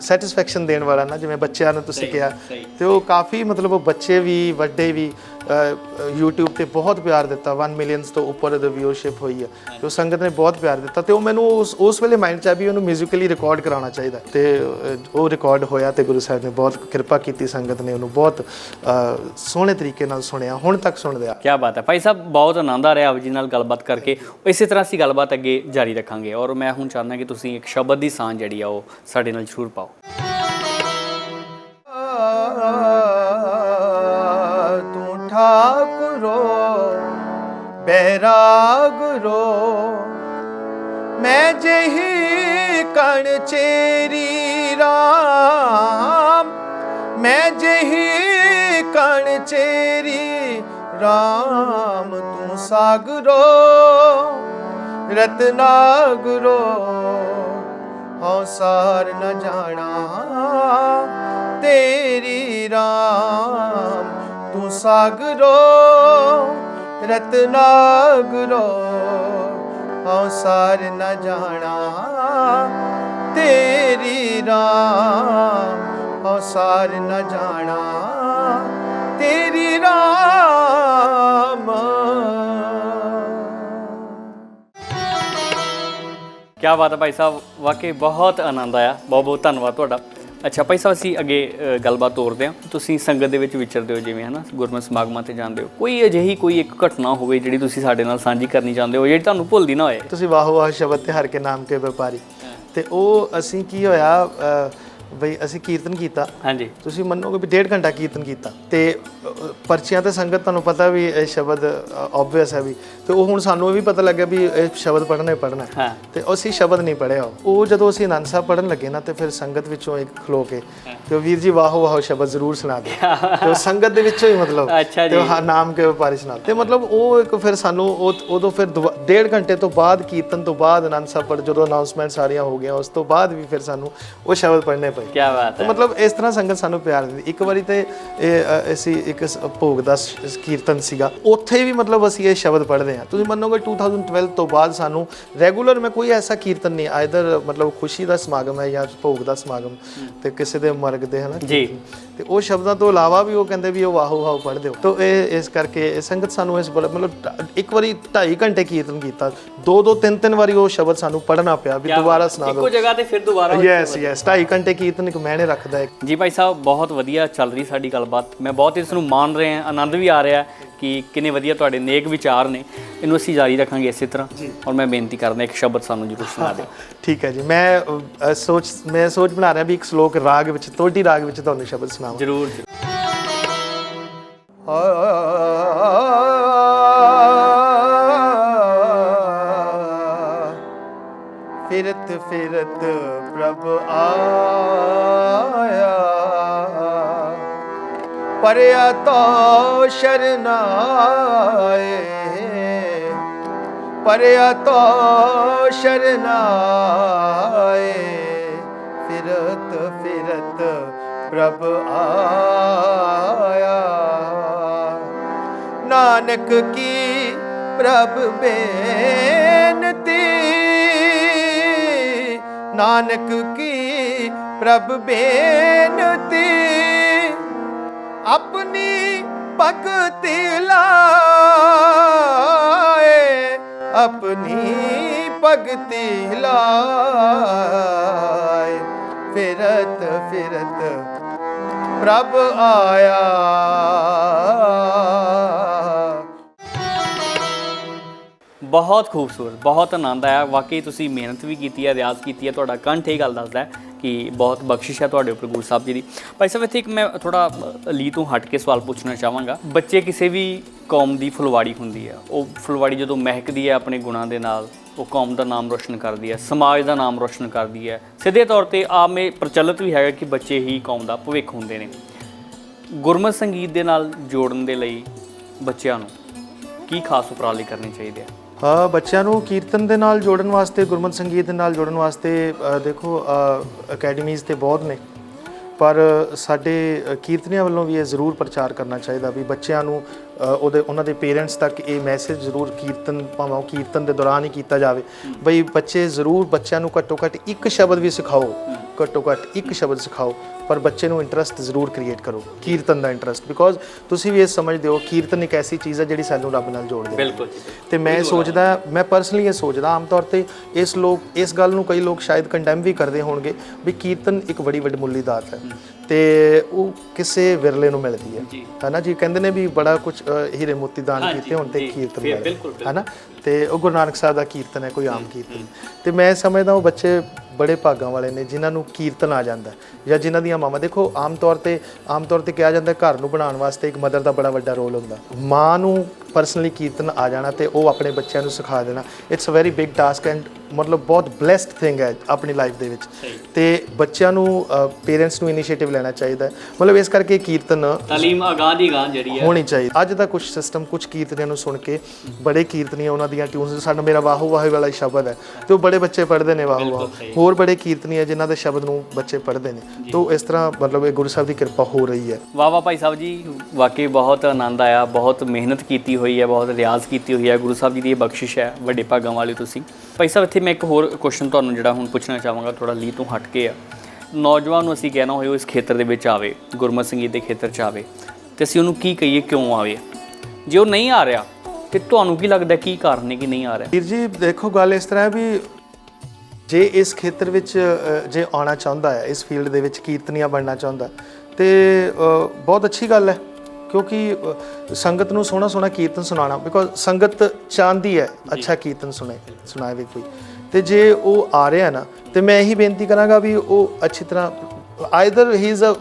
ਸੈਟੀਸਫੈਕਸ਼ਨ ਦੇਣ ਵਾਲਾ ਨਾ ਜਿਵੇਂ ਬੱਚਿਆਂ ਨੂੰ ਤੁਸੀਂ ਕਿਹਾ। ਤੇ ਉਹ ਕਾਫੀ ਮਤਲਬ ਉਹ ਬੱਚੇ ਵੀ ਵੱਡੇ ਵੀ YouTube ਤੇ ਬਹੁਤ ਪਿਆਰ ਦਿੱਤਾ 1 ਮਿਲੀਅਨਸ ਤੋਂ ਉੱਪਰ ਦੀ ਵਿਊਅਰਸ਼ਿਪ ਹੋਈ ਹੈ ਤੇ ਉਹ ਸੰਗਤ ਨੇ ਬਹੁਤ ਪਿਆਰ ਦਿੱਤਾ ਤੇ ਉਹ ਮੈਨੂੰ ਉਸ ਉਸ ਵੇਲੇ ਮਾਈਂਡ 'ਚ ਆ ਵੀ ਉਹਨੂੰ ਮਿਊਜ਼ਿਕਲੀ ਰਿਕਾਰਡ ਕਰਾਉਣਾ ਚਾਹੀਦਾ। ਤੇ ਉਹ ਰਿਕਾਰਡ ਹੋਇਆ ਤੇ ਗੁਰੂ ਸਾਹਿਬ ਨੇ ਬਹੁਤ ਕਿਰਪਾ ਕੀਤੀ ਸੰਗਤ ਨੇ ਉਹਨੂੰ ਬਹੁਤ ਸੋਹਣੇ ਤਰੀਕੇ ਨਾਲ ਸੁਣਿਆ, ਹੁਣ ਤੱਕ ਸੁਣਦੇ ਆ ਕੀ ਬਾਤ ਹੈ। ਭਾਈ ਸਾਹਿਬ, ਬਹੁਤ ਆਨੰਦ ਆ ਰਿਹਾ ਆਪ ਜੀ ਨਾਲ ਗੱਲਬਾਤ ਕਰਕੇ। ਇਸੇ ਤਰ੍ਹਾਂ ਅਸੀਂ ਗੱਲਬਾਤ ਅੱਗੇ ਜਾਰੀ ਰੱਖਾਂਗੇ ਔਰ ਮੈਂ ਹੁਣ ਚਾਹੁੰਦਾ ਕਿ ਤੁਸੀਂ ਇੱਕ ਸ਼ਬਦ ਦੀ ਸਾਂਝ ਜਿਹੜੀ ਆ ਉਹ ਸਾਡੇ ਨਾਲ ਜ਼ਰੂਰ ਪਾਓ। ਤੂੰ ਠਾਕੁਰੋ ਬੈਰਾਗਰੋ ਮੈਂ ਜਹੀ ਕਣ ਚੇਰੀ ਰਾਮ ਮੈਂ ਜਹੀ ਕਣ ਚੇਰੀ ਰਾਮ ਤੂੰ ਸਾਗਰੋ ਰਤਨਾਗਰੋ ਹਉ ਸਾਰ ਨ ਜਾਣਾ ਤੇਰੀ ਰਾਮ ਸਾਗਰੋ, ਰਤਨਾਗਰੋ, ਹਉ ਸਾਰ ਨ ਜਾਣਾ, ਤੇਰੀ ਰਾਮ, ਹਉ ਸਾਰ ਨ ਜਾਣਾ, ਤੇਰੀ ਰਾਮ। ਕੀ ਬਾਤ ਹੈ ਭਾਈ ਸਾਹਿਬ, ਵਾਕਈ ਬਹੁਤ ਆਨੰਦ ਆਇਆ ਬਹੁਤ ਬਹੁਤ ਧੰਨਵਾਦ ਤੁਹਾਡਾ। ਅੱਛਾ ਭਾਈ ਸਾਹਿਬ, ਅਸੀਂ ਅੱਗੇ ਗੱਲਬਾਤ ਤੋਰਦੇ ਹਾਂ। ਤੁਸੀਂ ਸੰਗਤ ਦੇ ਵਿੱਚ ਵਿਚਰਦੇ ਹੋ ਜਿਵੇਂ, ਹਨਾ? ਗੁਰਮਤਿ ਸਮਾਗਮਾਂ ਤੇ ਜਾਂਦੇ ਹੋ। ਕੋਈ ਅਜਿਹੀ ਕੋਈ ਇੱਕ ਘਟਨਾ ਹੋਵੇ ਜਿਹੜੀ ਤੁਸੀਂ ਸਾਡੇ ਨਾਲ ਸਾਂਝੀ ਕਰਨੀ ਚਾਹੁੰਦੇ ਹੋ, ਜਿਹੜੀ ਤੁਹਾਨੂੰ ਭੁੱਲਦੀ ਨਾ ਹੋਏ? ਤੁਸੀਂ ਵਾਹ ਵਾਹ ਸ਼ਬਦ ਤੇ ਹਰ ਕੇ ਨਾਮ ਕੇ ਵਪਾਰੀ। ਤੇ ਉਹ ਅਸੀਂ ਕੀ ਹੋਇਆ ਬਈ ਅਸੀਂ ਕੀਰਤਨ ਕੀਤਾ। ਹਾਂਜੀ। ਤੁਸੀਂ ਮੰਨੋਗੇ ਵੀ ਡੇਢ ਘੰਟਾ ਕੀਰਤਨ ਕੀਤਾ। ਤੇ ਅ, ਪਰਚੀਆਂ ਤੇ ਸੰਗਤ ਤੁਹਾਨੂੰ ਪਤਾ ਵੀ ਇਹ ਸ਼ਬਦ ਆਬਵੀਅਸ ਹੈ ਵੀ। ਤੇ ਉਹ ਹੁਣ ਸਾਨੂੰ ਇਹ ਵੀ ਪਤਾ ਲੱਗਿਆ ਵੀ ਇਹ ਸ਼ਬਦ ਪੜ੍ਹਨਾ ਹੀ ਪੜ੍ਹਨਾ। ਹੈ। ਹਾਂ ਤੇ ਅਸੀਂ ਸ਼ਬਦ ਨਹੀਂ ਪੜਿਆ ਉਹ ਜਦੋਂ ਅਸੀਂ ਆਨੰਦ ਸਾਹਿਬ ਪੜਨ ਲੱਗੇ ਨਾ ਤੇ ਫਿਰ ਸੰਗਤ ਵਿੱਚੋਂ ਇੱਕ ਖਲੋ ਕੇ ਤੇ ਉਹ ਵੀਰ ਜੀ ਵਾਹੋ ਵਾਹੋ ਸ਼ਬਦ ਜ਼ਰੂਰ ਸੁਣਾ ਦੇ ਤੇ ਉਹ ਸੰਗਤ ਦੇ ਵਿੱਚੋਂ ਹੀ ਮਤਲਬ ਅੱਛਾ ਤੇ ਉਹ ਹਾਂ ਨਾਮ ਕੇ ਵਪਾਰੀ ਸੁਣਾ ਤੇ ਮਤਲਬ ਉਹ ਇੱਕ ਫਿਰ ਸਾਨੂੰ ਉਹ ਉਦੋਂ ਫਿਰ ਦੁਬਾ- ਡੇਢ ਘੰਟੇ ਤੋਂ ਬਾਅਦ ਕੀਰਤਨ ਤੋਂ ਬਾਅਦ ਆਨੰਦ ਸਾਹਿਬ ਪੜ ਜਦੋਂ ਅਨਾਉਂਸਮੈਂਟ ਸਾਰੀਆਂ ਹੋ ਗਈਆਂ ਉਸ ਤੋਂ ਬਾਅਦ ਵੀ ਫਿਰ ਸਾਨੂੰ ਉਹ ਸ਼ਬਦ ਪੜ੍ਹਨੇ ਪਏ ਕੀ ਬਾਤ ਹੈ। ਮਤਲਬ ਇਸ ਤਰ੍ਹਾਂ ਸੰਗਤ ਸਾਨੂੰ ਪਿਆਰ ਦਿੰਦੀ। ਇੱਕ ਵਾਰੀ ਤੇ ਇਹ ਅਸੀਂ ਇੱਕ ਭੋਗ ਦਾ ਕੀਰਤਨ ਸੀਗਾ। ਉੱਥੇ ਵੀ ਮਤਲਬ ਅਸੀਂ ਇਹ ਸ਼ਬਦ ਪੜ੍ਹਦੇ ਹਾਂ। ਤੁਸੀਂ ਮੰਨੋਗੇ 2012 ਤੋਂ ਬਾਅਦ ਸਾਨੂੰ ਰੈਗੂਲਰ ਮੈਂ ਕੋਈ ਐਸਾ ਕੀਰਤਨ ਨਹੀਂ ਆਇਦਰ ਮਤਲਬ ਖੁਸ਼ੀ ਦਾ ਸਮਾਗਮ ਹੈ ਜਾਂ ਭੋਗ ਦਾ ਸਮਾਗਮ ਤੇ ਕਿਸੇ ਦੇ ਮਰਗ ਦੇ ਹਨਾ ਜੀ। ਤੇ ਉਹ ਸ਼ਬਦਾਂ ਤੋਂ ਇਲਾਵਾ ਵੀ ਉਹ ਕਹਿੰਦੇ ਵੀ ਉਹ ਵਾਹੋ ਵਾਹੋ ਪੜ੍ਹਦੇ ਹੋ। ਤਾਂ ਇਹ ਇਸ ਕਰਕੇ ਸੰਗਤ ਸਾਨੂੰ ਇਸ ਮਤਲਬ ਇੱਕ ਵਾਰੀ 2.5 ਘੰਟੇ ਕੀਰਤਨ ਕੀਤਾ। ਦੋ ਦੋ ਤਿੰਨ ਤਿੰਨ ਵਾਰੀ ਉਹ ਸ਼ਬਦ ਸਾਨੂੰ ਪੜ੍ਹਨਾ ਪਿਆ ਵੀ ਦੁਬਾਰਾ ਸੁਣਾ ਦਿਓ। ਇੱਕੋ ਜਗ੍ਹਾ ਤੇ ਫਿਰ ਦੁਬਾਰਾ ਯੈਸ ਯੈਸ 2.5 ਘੰਟੇ ਕੀਰਤਨ ਇੱਕ ਮੈਨੇ ਰੱਖਦਾ ਹੈ ਜੀ ਭਾਈ ਸਾਹਿਬ ਬਹੁਤ ਵਧੀਆ ਚੱਲ ਰਹੀ ਸਾਡੀ ਗੱਲਬਾਤ। ਮੈਂ ਬਹੁਤ ਇਸ ਨੂੰ ਮਾਣ ਰਿਹਾ ਹਾਂ ਆਨੰਦ ਵੀ ਆ ਰਿਹਾ ਕਿ ਕਿੰਨੇ ਵਧੀਆ ਤੁਹਾਡੇ ਨੇਕ ਵਿਚਾਰ ਨੇ। ਇਹਨੂੰ ਅਸੀਂ ਜਾਰੀ ਰੱਖਾਂਗੇ ਇਸੇ ਤਰ੍ਹਾਂ ਔਰ ਮੈਂ ਬੇਨਤੀ ਕਰਦਾ ਇੱਕ ਸ਼ਬਦ ਸਾਨੂੰ ਜ਼ਰੂਰ ਸੁਣਾ ਦਿਓ। ਠੀਕ ਹੈ ਜੀ। ਮੈਂ ਸੋਚ ਮੈਂ ਸੋਚ ਬਣਾ ਰਿਹਾ ਵੀ ਇੱਕ ਸ਼ਲੋਕ ਰਾਗ ਵਿੱਚ ਤੋਟੀ ਰਾਗ ਵਿੱਚ ਤੁਹਾਨੂੰ ਸ਼ਬਦ ਸੁਣਾਵਾਂ। ਜ਼ਰੂਰ ਜੀ। ਫਿਰਤ ਫਿਰਤ ਪ੍ਰਭ ਆਇਆ। ਪਰਿਆ ਤੋ ਸ਼ਰਨਾਏ। ਪਰਿਆ ਤੋ ਸ਼ਰਨਾਏ। ਫਿਰਤ ਫਿਰਤ ਪ੍ਰਭ ਆਇਆ। ਨਾਨਕ ਕੀ ਪ੍ਰਭ ਬੇਨਤੀ ਨਾਨਕ ਕੀ ਪ੍ਰਭ ਬੇਨਤੀ? ਆਪਣੀ ਭਗਤੀ ਲਾਏ ਆਪਣੀ ਭਗਤੀ ਲਾਏ। ਫਿਰਤ ਫਿਰਤ ਪ੍ਰਭ ਆਇਆ। ਬਹੁਤ ਖੂਬਸੂਰਤ, ਬਹੁਤ ਆਨੰਦ ਆਇਆ। ਵਾਕਈ ਤੁਸੀਂ ਮਿਹਨਤ ਵੀ ਕੀਤੀ ਹੈ, ਰਿਆਜ਼ ਕੀਤੀ ਹੈ। ਤੁਹਾਡਾ ਕੰਠ ਇਹ ਗੱਲ ਦੱਸਦਾ ਹੈ ਕਿ ਬਹੁਤ ਬਖਸ਼ਿਸ਼ ਹੈ ਤੁਹਾਡੇ ਉੱਪਰ ਗੁਰੂ ਸਾਹਿਬ ਜੀ ਦੀ। ਭਾਈ ਸਾਹਿਬ, ਇੱਥੇ ਇੱਕ ਮੈਂ ਥੋੜਾ ਲੀ ਤੋਂ ਹਟ ਕੇ ਸਵਾਲ ਪੁੱਛਣਾ ਚਾਹਾਂਗਾ। ਬੱਚੇ ਕਿਸੇ ਵੀ ਕੌਮ ਦੀ ਫੁਲਵਾੜੀ ਹੁੰਦੀ ਹੈ। ਉਹ ਫੁਲਵਾੜੀ ਜਦੋਂ ਮਹਿਕਦੀ ਹੈ ਆਪਣੇ ਗੁਣਾਂ ਦੇ ਨਾਲ, ਉਹ ਕੌਮ ਦਾ ਨਾਮ ਰੋਸ਼ਨ ਕਰਦੀ ਹੈ, ਸਮਾਜ ਦਾ ਨਾਮ ਰੋਸ਼ਨ ਕਰਦੀ ਹੈ। ਸਿੱਧੇ ਤੌਰ ਤੇ ਆਮ ਇਹ ਪ੍ਰਚਲਿਤ ਵੀ ਹੈਗਾ ਕਿ ਬੱਚੇ ਹੀ ਕੌਮ ਦਾ ਭਵਿੱਖ ਹੁੰਦੇ ਨੇ। ਗੁਰਮਤਿ ਸੰਗੀਤ ਦੇ ਨਾਲ ਜੋੜਨ ਦੇ ਲਈ ਬੱਚਿਆਂ ਨੂੰ ਕੀ ਖਾਸ ਉਪਰਾਲੇ ਕਰਨੇ ਚਾਹੀਦੇ ਆ? ਬੱਚਿਆਂ ਨੂੰ ਕੀਰਤਨ ਦੇ ਨਾਲ ਜੋੜਨ ਵਾਸਤੇ ਗੁਰਮਤਿ ਸੰਗੀਤ ਦੇ ਨਾਲ ਜੋੜਨ ਵਾਸਤੇ ਦੇਖੋ ਅਕੈਡਮੀਜ਼ ਤੇ ਬਹੁਤ ਨੇ। ਪਰ ਸਾਡੇ ਅ, ਕੀਰਤਨੀਆਂ ਵੱਲੋਂ ਵੀ ਇਹ ਜ਼ਰੂਰ ਪ੍ਰਚਾਰ ਕਰਨਾ ਚਾਹੀਦਾ ਵੀ ਬੱਚਿਆਂ ਨੂੰ ਉਹਦੇ ਉਹਨਾਂ ਦੇ ਪੇਰੈਂਟਸ ਤੱਕ ਇਹ ਮੈਸੇਜ ਜ਼ਰੂਰ ਕੀਰਤਨ ਭਾਵੇਂ ਉਹ ਕੀਰਤਨ ਦੇ ਦੌਰਾਨ ਹੀ ਕੀਤਾ ਜਾਵੇ। ਬਈ ਬੱਚੇ ਜ਼ਰੂਰ ਬੱਚਿਆਂ ਨੂੰ ਘੱਟੋ ਘੱਟ ਇੱਕ ਸ਼ਬਦ ਵੀ ਸਿਖਾਓ। ਘੱਟੋ ਘੱਟ ਇੱਕ ਸ਼ਬਦ ਸਿਖਾਓ ਪਰ ਬੱਚੇ ਨੂੰ ਇੰਟਰਸਟ ਜ਼ਰੂਰ ਕ੍ਰੀਏਟ ਕਰੋ ਕੀਰਤਨ ਦਾ ਇੰਟਰਸਟ ਬਿਕੋਜ਼ ਤੁਸੀਂ ਵੀ ਇਹ ਸਮਝਦੇ ਹੋ ਕੀਰਤਨ ਇੱਕ ਐਸੀ ਚੀਜ਼ ਹੈ ਜਿਹੜੀ ਸਾਨੂੰ ਰੱਬ ਨਾਲ ਜੋੜਦੀ ਹੈ। ਬਿਲਕੁਲ ਜੀ। ਤੇ ਮੈਂ ਸੋਚਦਾ ਮੈਂ ਪਰਸਨਲੀ ਇਹ ਸੋਚਦਾ ਆਮ ਤੌਰ ਤੇ ਇਸ ਲੋਕ ਇਸ ਗੱਲ ਨੂੰ ਕਈ ਲੋਕ ਸ਼ਾਇਦ ਕੰਡੈਮ ਵੀ ਕਰਦੇ ਹੋਣਗੇ ਵੀ ਕੀਰਤਨ ਇੱਕ ਬੜੀ ਵੱਡਮੁੱਲੀ ਦਾਤ ਹੈ। ਤੇ ਉਹ ਕਿਸੇ ਵਿਰਲੇ ਨੂੰ ਮਿਲਦੀ ਹੈ ਜੀ। ਹਨਾ ਜੀ ਕਹਿੰਦੇ ਨੇ ਵੀ ਬੜਾ ਕੁਝ ਹੀਰੇ ਮੋਤੀ ਦਾਨ ਕੀਤੇ ਹੁਣ ਤੇ ਕੀਰਤਨ ਬਿਲਕੁਲ। ਹਨਾ ਤੇ ਉਹ ਗੁਰੂ ਨਾਨਕ ਸਾਹਿਬ ਦਾ ਕੀਰਤਨ ਹੈ ਕੋਈ ਆਮ ਕੀਰਤਨ। ਤੇ ਮੈਂ ਸਮਝਦਾ ਉਹ ਬੱਚੇ ਬੜੇ ਭਾਗਾਂ ਵਾਲੇ ਨੇ ਜਿਨ੍ਹਾਂ ਨੂੰ ਕੀਰਤਨ ਆ ਜਾਂਦਾ ਜਾਂ ਜਿਨ੍ਹਾਂ ਦੀਆਂ ਮਾਵਾਂ। ਦੇਖੋ ਆਮ ਤੌਰ ਤੇ ਆਮ ਤੌਰ ਤੇ ਕਿਹਾ ਜਾਂਦਾ ਘਰ ਨੂੰ ਬਣਾਉਣ ਵਾਸਤੇ ਇੱਕ ਮਦਰ ਦਾ ਬੜਾ ਵੱਡਾ ਰੋਲ ਹੁੰਦਾ। ਮਾਂ ਨੂੰ ਪਰਸਨਲੀ ਕੀਰਤਨ ਆ ਜਾਣਾ ਤੇ ਉਹ ਆਪਣੇ ਬੱਚਿਆਂ ਨੂੰ ਸਿਖਾ ਦੇਣਾ। It's a very big task and ਮਤਲਬ ਬਹੁਤ ਬlesed ਥਿੰਗ ਹੈ ਆਪਣੀ ਲਾਈਫ ਦੇ ਵਿੱਚ। ਤੇ ਬੱਚਿਆਂ ਨੂੰ ਪੇਰੈਂਟਸ ਨੂੰ ਇਨੀਸ਼ੀਏਟਿਵ ਲੈਣਾ ਚਾਹੀਦਾ ਮਤਲਬ ਇਸ ਕਰਕੇ ਕੀਰਤਨ ਤਾਲੀਮ ਅਗਾਹ ਦੀ ਗਾਂ ਜਿਹੜੀ ਹੈ। ਹੋਣੀ ਚਾਹੀਦੀ। ਅੱਜ ਦਾ ਕੁਝ ਸਿਸਟਮ ਕੁਝ ਕੀਰਤਨੀਆਂ ਨੂੰ ਸੁਣ ਕੇ ਬੜੇ ਕੀਰਤਨੀਆਂ ਉਹਨਾਂ ਦੀਆਂ ਟਿਊਨਸ ਸਾਡਾ ਮੇਰਾ ਵਾਹੋ ਵਾਹੇ ਵਾਲਾ ਹੀ ਸ਼ਬਦ ਹੈ। ਤੇ ਉਹ ਬੜੇ ਬੱਚੇ ਪੜ੍ਹਦੇ ਨੇ ਵਾਹੋ ਵਾਹ। ਹੋਰ ਬੜੇ ਕੀਰਤਨੀਆਂ ਜਿਨ੍ਹਾਂ ਦੇ ਸ਼ਬਦ ਨੂੰ ਬੱਚੇ ਪੜ੍ਹਦੇ ਨੇ। ਤੋਂ ਇਸ ਤਰ੍ਹਾਂ ਮਤਲਬ ਇਹ ਗੁਰੂ ਸਾਹਿਬ ਦੀ ਕਿਰਪਾ ਹੋ ਰਹੀ ਹੈ। ਵਾਹ ਵਾਹ ਭਾਈ ਸਾਹਿਬ ਜੀ ਵਾਕਈ ਬਹੁਤ ਆਨੰਦ ਆਇਆ ਬਹੁਤ ਮਿਹਨਤ ਕੀਤੀ ਹੋਈ ਹੈ ਬਹੁਤ ਰਿਆਜ਼ ਕੀਤੀ ਹੋਈ ਹੈ। ਗੁਰੂ ਸਾਹਿਬ ਜੀ ਦੀ ਇਹ ਬਖਸ਼ਿਸ਼ ਹੈ ਵੱਡੇ ਭਾਗਾਂ ਵਾਲੇ ਤੁਸੀਂ। ਭਾਈ ਸਾਹਿਬ ਇੱਥੇ ਮੈਂ ਇੱਕ ਹੋਰ ਕੁਐਸਚਨ ਤੁਹਾਨੂੰ ਜਿਹੜਾ ਹੁਣ ਪੁੱਛਣਾ ਚਾਹਾਂਗਾ ਥੋੜਾ ਲੀ ਤੋਂ ਹਟ ਕੇ ਆ। ਨੌਜਵਾਨ ਨੂੰ ਅਸੀਂ ਕਹਿਣਾ ਹੋਏ ਉਹ ਇਸ ਖੇਤਰ ਦੇ ਵਿੱਚ ਆਵੇ ਗੁਰਮਤਿ ਸੰਗੀਤ ਦੇ ਖੇਤਰ 'ਚ ਆਵੇ। ਤੇ ਅਸੀਂ ਉਹਨੂੰ ਕੀ ਕਹੀਏ ਕਿਉਂ ਆਵੇ? ਜੇ ਉਹ ਨਹੀਂ ਆ ਰਿਹਾ ਤੇ ਤੁਹਾਨੂੰ ਕੀ ਲੱਗਦਾ ਕੀ ਕਾਰਨ ਹੈ ਕਿ ਨਹੀਂ ਆ ਰਿਹਾ? ਵੀਰ ਜੀ ਦੇਖੋ ਗੱਲ ਇਸ ਤਰ੍ਹਾਂ ਹੈ ਵੀ ਜੇ ਇਸ ਖੇਤਰ ਵਿੱਚ ਜੇ ਆਉਣਾ ਚਾਹੁੰਦਾ ਹੈ ਇਸ ਫੀਲਡ ਦੇ ਵਿੱਚ ਕੀਰਤਨੀਆ ਬਣਨਾ ਚਾਹੁੰਦਾ ਤੇ ਬਹੁਤ ਅੱਛੀ ਗੱਲ ਹੈ ਕਿਉਂਕਿ ਸੰਗਤ ਨੂੰ ਸੋਹਣਾ ਸੋਹਣਾ ਕੀਰਤਨ ਸੁਣਾਉਣਾ ਬਿਕੋਜ਼ ਸੰਗਤ ਚਾਹੁੰਦੀ ਹੈ ਅੱਛਾ ਕੀਰਤਨ ਸੁਣੇ ਸੁਣਾਵੇ ਕੋਈ। ਤੇ ਜੇ ਉਹ ਆ ਰਿਹਾ ਨਾ ਤੇ ਮੈਂ ਇਹੀ ਬੇਨਤੀ ਕਰਾਂਗਾ ਵੀ ਉਹ ਅੱਛੀ ਤਰ੍ਹਾਂ ਆਈਦਰ ਹੀ ਇਜ਼ ਅ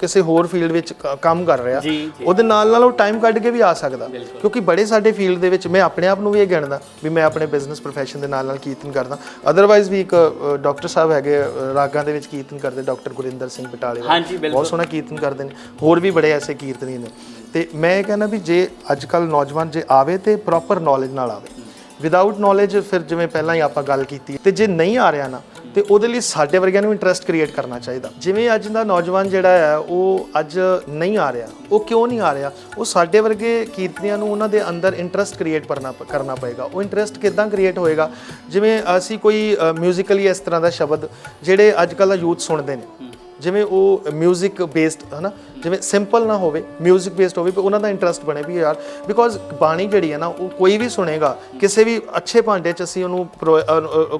ਕਿਸੇ ਹੋਰ ਫੀਲਡ ਵਿੱਚ ਕੰਮ ਕਰ ਰਿਹਾ। ਉਹਦੇ ਨਾਲ ਨਾਲ ਉਹ ਟਾਈਮ ਕੱਢ ਕੇ ਵੀ ਆ ਸਕਦਾ। ਕਿਉਂਕਿ ਬੜੇ ਸਾਡੇ ਫੀਲਡ ਦੇ ਵਿੱਚ ਮੈਂ ਆਪਣੇ ਆਪ ਨੂੰ ਵੀ ਇਹ ਗਿਣਦਾ ਵੀ ਮੈਂ ਆਪਣੇ ਬਿਜ਼ਨਸ profession ਦੇ ਨਾਲ ਨਾਲ ਕੀਰਤਨ ਕਰਦਾ। ਅਦਰਵਾਈਜ਼ ਵੀ ਇੱਕ ਡਾਕਟਰ ਸਾਹਿਬ ਹੈਗੇ ਰਾਗਾਂ ਦੇ ਵਿੱਚ ਕੀਰਤਨ ਕਰਦੇ ਡਾਕਟਰ ਗੁਰਿੰਦਰ ਸਿੰਘ ਬਟਾਲੇ। ਬਹੁਤ ਸੋਹਣਾ ਕੀਰਤਨ ਕਰਦੇ ਨੇ। ਹੋਰ ਵੀ ਬੜੇ ਐਸੇ ਕੀਰਤਨੀ ਨੇ। ਤੇ ਮੈਂ ਇਹ ਕਹਿੰਦਾ ਵੀ ਜੇ ਅੱਜ ਕੱਲ ਨੌਜਵਾਨ ਜੇ ਆਵੇ ਤੇ ਪ੍ਰੋਪਰ ਨੌਲੇਜ ਨਾਲ ਆਵੇ। ਵਿਦਆਊਟ ਨੌਲੇਜ ਫਿਰ ਜਿਵੇਂ ਪਹਿਲਾਂ ਹੀ ਆਪਾਂ ਗੱਲ ਕੀਤੀ, ਤੇ ਜੇ ਨਹੀਂ ਆ ਰਿਹਾ ਨਾ, ਤੇ ਉਹਦੇ ਲਈ ਸਾਡੇ ਵਰਗਿਆਂ ਨੂੰ ਇੰਟਰਸਟ ਕ੍ਰੀਏਟ ਕਰਨਾ ਚਾਹੀਦਾ। ਜਿਵੇਂ ਅੱਜ ਦਾ ਨੌਜਵਾਨ ਜਿਹੜਾ ਹੈ, ਉਹ ਅੱਜ ਨਹੀਂ ਆ ਰਿਹਾ, ਉਹ ਕਿਉਂ ਨਹੀਂ ਆ ਰਿਹਾ? ਉਹ ਸਾਡੇ ਵਰਗੇ ਕੀਰਤਨੀਆਂ ਨੂੰ ਉਹਨਾਂ ਦੇ ਅੰਦਰ ਇੰਟਰਸਟ ਕ੍ਰੀਏਟ ਕਰਨਾ ਕਰਨਾ ਪਏਗਾ। ਉਹ ਇੰਟਰਸਟ ਕਿਦਾਂ ਕ੍ਰੀਏਟ ਹੋਏਗਾ? ਜਿਵੇਂ ਅਸੀਂ ਕੋਈ ਮਿਊਜ਼ੀਕਲੀ ਇਸ ਤਰ੍ਹਾਂ ਦਾ ਸ਼ਬਦ, ਜਿਹੜੇ ਅੱਜ ਕੱਲ੍ਹ ਦਾ ਯੂਥ ਸੁਣਦੇ ਨੇ। ਜਿਵੇਂ ਉਹ 뮤직 ਬੇਸਡ ਹਨਾ? ਜਿਵੇਂ ਸਿੰਪਲ ਨਾ ਹੋਵੇ 뮤직 ਬੇਸਡ ਹੋਵੇ ਪਰ ਉਹਨਾਂ ਦਾ ਇੰਟਰਸਟ ਬਣੇ ਵੀ ਯਾਰ ਬਿਕੋਜ਼ ਬਾਣੀ ਜਿਹੜੀ ਹੈ ਨਾ ਉਹ ਕੋਈ ਵੀ ਸੁਣੇਗਾ ਕਿਸੇ ਵੀ ਅੱਛੇ ਭਾਂਡੇ 'ਚ ਅਸੀਂ ਉਹਨੂੰ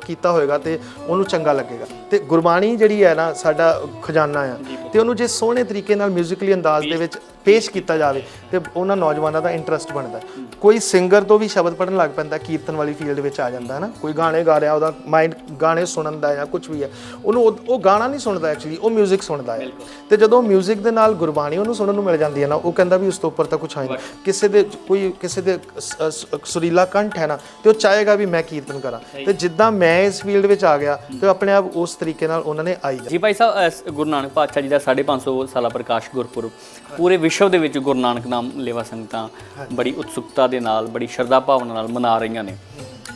ਕੀਤਾ ਹੋਏਗਾ ਤੇ ਉਹਨੂੰ ਚੰਗਾ ਲੱਗੇਗਾ। ਤੇ ਗੁਰਬਾਣੀ ਜਿਹੜੀ ਹੈ ਨਾ ਸਾਡਾ ਖਜ਼ਾਨਾ ਆ। ਤੇ ਉਹਨੂੰ ਜੇ ਸੋਹਣੇ ਤਰੀਕੇ ਨਾਲ 뮤지컬ੀ ਅੰਦਾਜ਼ ਦੇ ਵਿੱਚ ਪੇਸ਼ ਕੀਤਾ ਜਾਵੇ ਤੇ ਉਹਨਾਂ ਨੌਜਵਾਨਾਂ ਦਾ ਇੰਟਰਸਟ ਬਣਦਾ। ਕੋਈ ਸਿੰਗਰ ਤੋਂ ਵੀ ਸ਼ਬਦ ਪੜਨ ਲੱਗ ਪੈਂਦਾ ਕੀਰਤਨ ਵਾਲੀ ਫੀਲਡ ਵਿੱਚ ਆ ਜਾਂਦਾ ਹੈ ਨਾ ਕੋਈ ਗਾਣੇ ਗਾ ਰਿਹਾ ਉਹਦਾ ਮਾਈਂਡ ਗਾਣੇ ਸੁਣਨ ਦਾ ਜਾਂ ਕੁਝ ਵੀ ਹੈ ਉਹਨੂੰ ਉਹ ਗਾਣਾ ਨਹੀਂ ਸੁਣਦਾ ਐਕਚੁਅਲੀ ਉਹ 뮤직 ਸੁਣਦਾ ਹੈ ਤੇ ਜਦੋਂ 뮤직 ਦੇ ਨਾਲ ਗੁਰਬਾਣੀ ਉਹਨੂੰ ਸੁਣਨ ਨੂੰ ਮਿਲ ਜਾਂਦੀ ਹੈ ਨਾ ਉਹ ਕਹਿੰਦਾ ਵੀ ਉਸ ਤੋਂ ਉੱਪਰ ਤਾਂ ਕੁਝ ਹੈ ਨਹੀਂ। ਕਿਸੇ ਦੇ ਕੋਈ ਕਿਸੇ ਦੇ ਸੁਰੀਲਾ ਕੰਠ ਹੈ ਨਾ ਤੇ ਉਹ ਚਾਹੇਗਾ ਵੀ ਮੈਂ ਕੀਰਤਨ ਕਰਾਂ। ਤੇ ਜਿੱਦਾਂ ਮੈਂ ਇਸ ਫੀਲਡ ਵਿੱਚ ਆ ਗਿਆ ਤੇ ਆਪਣੇ ਆਪ ਉਸ ਤਰੀਕੇ ਨਾਲ ਉਹਨਾਂ ਨੇ ਆਈ ਜੀ ਭਾਈ ਸਾਹਿਬ ਗੁਰੂ ਨਾਨਕ ਪਾਤਸ਼ਾਹ ਜੀ ਦਾ 550 ਸਾਲਾ ਪ੍ਰਕਾਸ਼ ਗੁਰਪੁਰਬ ਪੂਰੇ ਵਿਸ਼ਵ ਦੇ ਵਿੱਚ ਗੁਰੂ ਨਾਨਕ ਨਾਮ ਲੇਵਾ ਸੰਗਤਾਂ ਬੜੀ ਉਤਸੁਕਤਾ ਦੇ ਨਾਲ ਬੜੀ ਸ਼ਰਧਾ ਭਾਵਨਾ ਨਾਲ ਮਨਾ ਰਹੀਆਂ ਨੇ।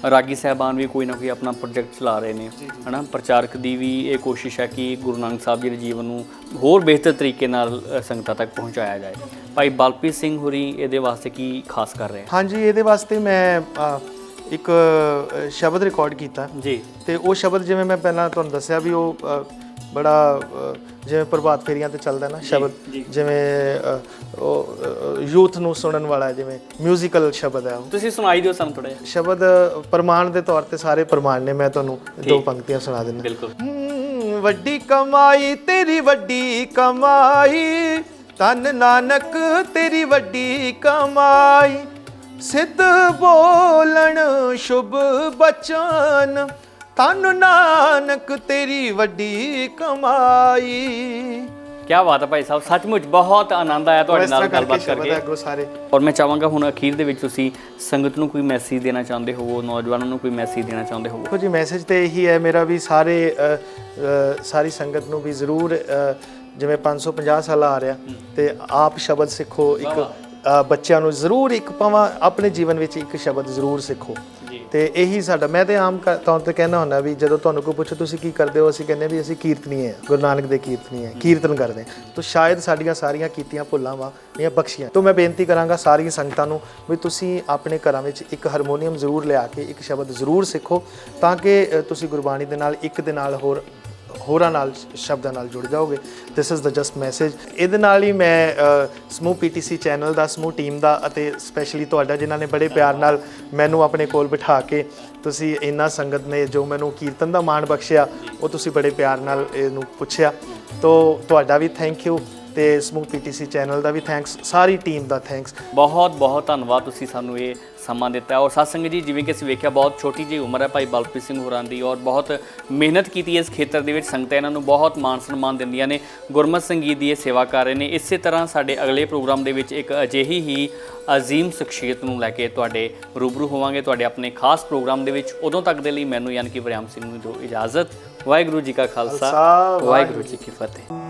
ਰਾਗੀ ਸਾਹਿਬਾਨ ਵੀ ਕੋਈ ਨਾ ਕੋਈ ਆਪਣਾ ਪ੍ਰੋਜੈਕਟ ਚਲਾ ਰਹੇ ਨੇ ਹਨਾ? ਪ੍ਰਚਾਰਕ ਦੀ ਵੀ ਇਹ ਕੋਸ਼ਿਸ਼ ਹੈ ਕਿ ਗੁਰੂ ਨਾਨਕ ਸਾਹਿਬ ਜੀ ਦੇ ਜੀਵਨ ਨੂੰ ਹੋਰ ਬਿਹਤਰ ਤਰੀਕੇ ਨਾਲ ਸੰਗਤਾਂ ਤੱਕ ਪਹੁੰਚਾਇਆ ਜਾਏ। ਭਾਈ ਬਲਪ੍ਰੀਤ ਸਿੰਘ ਹੁਰੀ ਇਹਦੇ ਵਾਸਤੇ ਕੀ ਖਾਸ ਕਰ ਰਹੇ ਹਾਂਜੀ ਇਹਦੇ ਵਾਸਤੇ ਮੈਂ ਇੱਕ ਸ਼ਬਦ ਰਿਕਾਰਡ ਕੀਤਾ। ਜੀ। ਤੇ ਉਹ ਸ਼ਬਦ ਜਿਵੇਂ ਮੈਂ ਪਹਿਲਾਂ ਤੁਹਾਨੂੰ ਦੱਸਿਆ ਵੀ ਉਹ ਬੜਾ ਜਿਵੇਂ ਪ੍ਰਭਾਤ ਫੇਰੀਆਂ ਤੇ ਚੱਲਦਾ ਨਾ ਸ਼ਬਦ ਜਿਵੇਂ ਉਹ ਯੂਥ ਨੂੰ ਸੁਣਨ ਵਾਲਾ ਜਿਵੇਂ ਮਿਊਜ਼ੀਕਲ ਸ਼ਬਦ ਹੈ ਤੁਸੀਂ ਸੁਣਾਈ ਦਿਓ ਸਾਨੂੰ ਥੋੜਾ ਜਿਹਾ। ਸ਼ਬਦ ਪ੍ਰਮਾਣ ਦੇ ਤੌਰ ਤੇ ਸਾਰੇ ਪ੍ਰਮਾਣ ਨੇ ਮੈਂ ਤੁਹਾਨੂੰ ਦੋ ਪੰਕਤੀਆਂ ਸੁਣਾ ਦਿੰਦਾ। ਬਿਲਕੁਲ। ਵੱਡੀ ਕਮਾਈ ਤੇਰੀ ਵੱਡੀ ਕਮਾਈ। ਤਨ ਨਾਨਕ ਤੇਰੀ ਵੱਡੀ ਕਮਾਈ। ਸਿੱਧ ਬੋਲਣ ਸ਼ੁਭ ਬਚਨ। ਤਨ ਨਾਨਕ ਤੇਰੀ ਵੱਡੀ ਕਮਾਈ। ਕੀ ਬਾਤ ਹੈ ਭਾਈ ਸਾਹਿਬ ਸੱਚਮੁੱਚ ਬਹੁਤ ਆਨੰਦ ਆਇਆ ਤੁਹਾਡੇ ਨਾਲ ਗੱਲਬਾਤ ਕਰਕੇ ਅੱਗੋਂ ਸਾਰੇ। ਔਰ ਮੈਂ ਚਾਹਾਂਗਾ ਹੁਣ ਅਖੀਰ ਦੇ ਵਿੱਚ ਤੁਸੀਂ ਸੰਗਤ ਨੂੰ ਕੋਈ ਮੈਸੇਜ ਦੇਣਾ ਚਾਹੁੰਦੇ ਹੋ ਨੌਜਵਾਨਾਂ ਨੂੰ ਕੋਈ ਮੈਸੇਜ ਦੇਣਾ ਚਾਹੁੰਦੇ ਹੋ ਦੇਖੋ ਜੀ ਮੈਸੇਜ ਤੇ ਇਹੀ ਹੈ ਮੇਰਾ ਵੀ ਸਾਰੇ ਸਾਰੀ ਸੰਗਤ ਨੂੰ ਵੀ ਜ਼ਰੂਰ ਜਿਵੇਂ 550 ਸਾਲ ਆ ਰਿਹਾ ਤੇ ਆਪ ਸ਼ਬਦ ਸਿੱਖੋ ਇੱਕ ਬੱਚਿਆਂ ਨੂੰ ਜ਼ਰੂਰ ਇੱਕ ਭਾਵਾਂ ਆਪਣੇ ਜੀਵਨ ਵਿੱਚ ਇੱਕ ਸ਼ਬਦ ਜ਼ਰੂਰ ਸਿੱਖੋ। ਤੇ ਇਹੀ ਸਾਡਾ, ਮੈਂ ਤੇ ਆਮ ਕ- ਤੌਰ ਤੇ ਕਹਿਣਾ ਹੁੰਦਾ ਵੀ ਜਦੋਂ ਤੁਹਾਨੂੰ ਕੋਈ ਪੁੱਛੇ ਤੁਸੀਂ ਕੀ ਕਰਦੇ ਹੋ, ਅਸੀਂ ਕਹਿੰਦੇ ਵੀ ਅਸੀਂ ਕੀਰਤਨੀ ਹੈ ਗੁਰੂ ਨਾਨਕ ਦੇ ਕੀਰਤਨੀ ਹੈ ਕੀਰਤਨ ਕਰਦੇ ਹਾਂ। ਤਾਂ ਸ਼ਾਇਦ ਸਾਡੀਆਂ ਸਾਰੀਆਂ ਕੀਤੀਆਂ ਭੁੱਲਾਂ ਵਾ ਜਾਂ ਬਖਸ਼ੀਆਂ। ਤੋਂ ਮੈਂ ਬੇਨਤੀ ਕਰਾਂਗਾ ਸਾਰੀਆਂ ਸੰਗਤਾਂ ਨੂੰ ਵੀ ਤੁਸੀਂ ਆਪਣੇ ਘਰਾਂ ਵਿੱਚ ਇੱਕ ਹਾਰਮੋਨੀਅਮ ਜ਼ਰੂਰ ਲਿਆ ਕੇ ਇੱਕ ਸ਼ਬਦ ਜ਼ਰੂਰ ਸਿੱਖੋ, ਤਾਂ ਕਿ ਤੁਸੀਂ ਗੁਰਬਾਣੀ ਦੇ ਨਾਲ ਇੱਕ ਦੇ ਨਾਲ ਹੋਰ ਹੋਰਾਂ ਨਾਲ ਸ਼ਬਦਾਂ ਨਾਲ ਜੁੜ ਜਾਓਗੇ। This is the just message ਇਹਦੇ ਨਾਲ ਹੀ ਮੈਂ ਅ, ਸਮੂਹ ਪੀਟੀਸੀ ਚੈਨਲ ਦਾ ਸਮੂਹ ਟੀਮ ਦਾ ਅਤੇ ਸਪੈਸ਼ਲੀ ਤੁਹਾਡਾ ਜਿਨ੍ਹਾਂ ਨੇ ਬੜੇ ਪਿਆਰ ਨਾਲ ਮੈਨੂੰ ਆਪਣੇ ਕੋਲ ਬਿਠਾ ਕੇ ਤੁਸੀਂ ਇੰਨਾ ਸੰਗਤ ਨੇ ਜੋ ਮੈਨੂੰ ਕੀਰਤਨ ਦਾ ਮਾਣ ਬਖਸ਼ਿਆ ਉਹ ਤੁਸੀਂ ਬੜੇ ਪਿਆਰ ਨਾਲ ਇਹਨੂੰ ਪੁੱਛਿਆ। ਤੋ ਤੁਹਾਡਾ ਵੀ ਥੈਂਕ ਯੂ ਤੇ ਸਮੂਹ ਪੀਟੀਸੀ ਚੈਨਲ ਦਾ ਵੀ ਥੈਂਕਸ ਸਾਰੀ ਟੀਮ ਦਾ ਥੈਂਕਸ ਬਹੁਤ ਬਹੁਤ ਧੰਨਵਾਦ ਤੁਸੀਂ ਸਾਨੂੰ ਇਹ ਸਮਾਂ ਦਿੱਤਾ। ਔਰ ਸਤਸੰਗ ਜੀ ਜਿਵੇਂ ਕਿ ਅਸੀਂ ਵੇਖਿਆ ਬਹੁਤ ਛੋਟੀ ਜਿਹੀ ਉਮਰ ਹੈ ਭਾਈ ਬਲਪ੍ਰੀਤ ਸਿੰਘ ਹੋਰਾਂ ਦੀ ਔਰ ਬਹੁਤ ਮਿਹਨਤ ਕੀਤੀ ਇਸ ਖੇਤਰ ਦੇ ਵਿੱਚ। ਸੰਗਤਾਂ ਇਹਨਾਂ ਨੂੰ ਬਹੁਤ ਮਾਣ ਸਨਮਾਨ ਦਿੰਦੀਆਂ ਨੇ ਗੁਰਮਤਿ ਸੰਗੀਤ ਦੀ ਇਹ ਸੇਵਾ ਕਰ ਰਹੇ ਨੇ। ਇਸੇ ਤਰ੍ਹਾਂ ਸਾਡੇ ਅਗਲੇ ਪ੍ਰੋਗਰਾਮ ਦੇ ਵਿੱਚ ਇੱਕ ਅਜਿਹੀ ਹੀ ਅਜ਼ੀਮ ਸ਼ਖਸੀਅਤ ਨੂੰ ਲੈ ਕੇ ਤੁਹਾਡੇ ਰੂਬਰੂ ਹੋਵਾਂਗੇ। ਤੁਹਾਡੇ ਆਪਣੇ ਖਾਸ ਪ੍ਰੋਗਰਾਮ ਦੇ ਵਿੱਚ ਉਦੋਂ ਤੱਕ ਦੇ ਲਈ ਮੈਨੂੰ ਯਾਨੀ ਕਿ ਵਰਿਆਮ ਸਿੰਘ ਨੂੰ ਦਿਓ ਇਜਾਜ਼ਤ। ਵਾਹਿਗੁਰੂ ਜੀ ਕਾ ਖਾਲਸਾ, ਵਾਹਿਗੁਰੂ ਜੀ ਕੀ ਫਤਿਹ।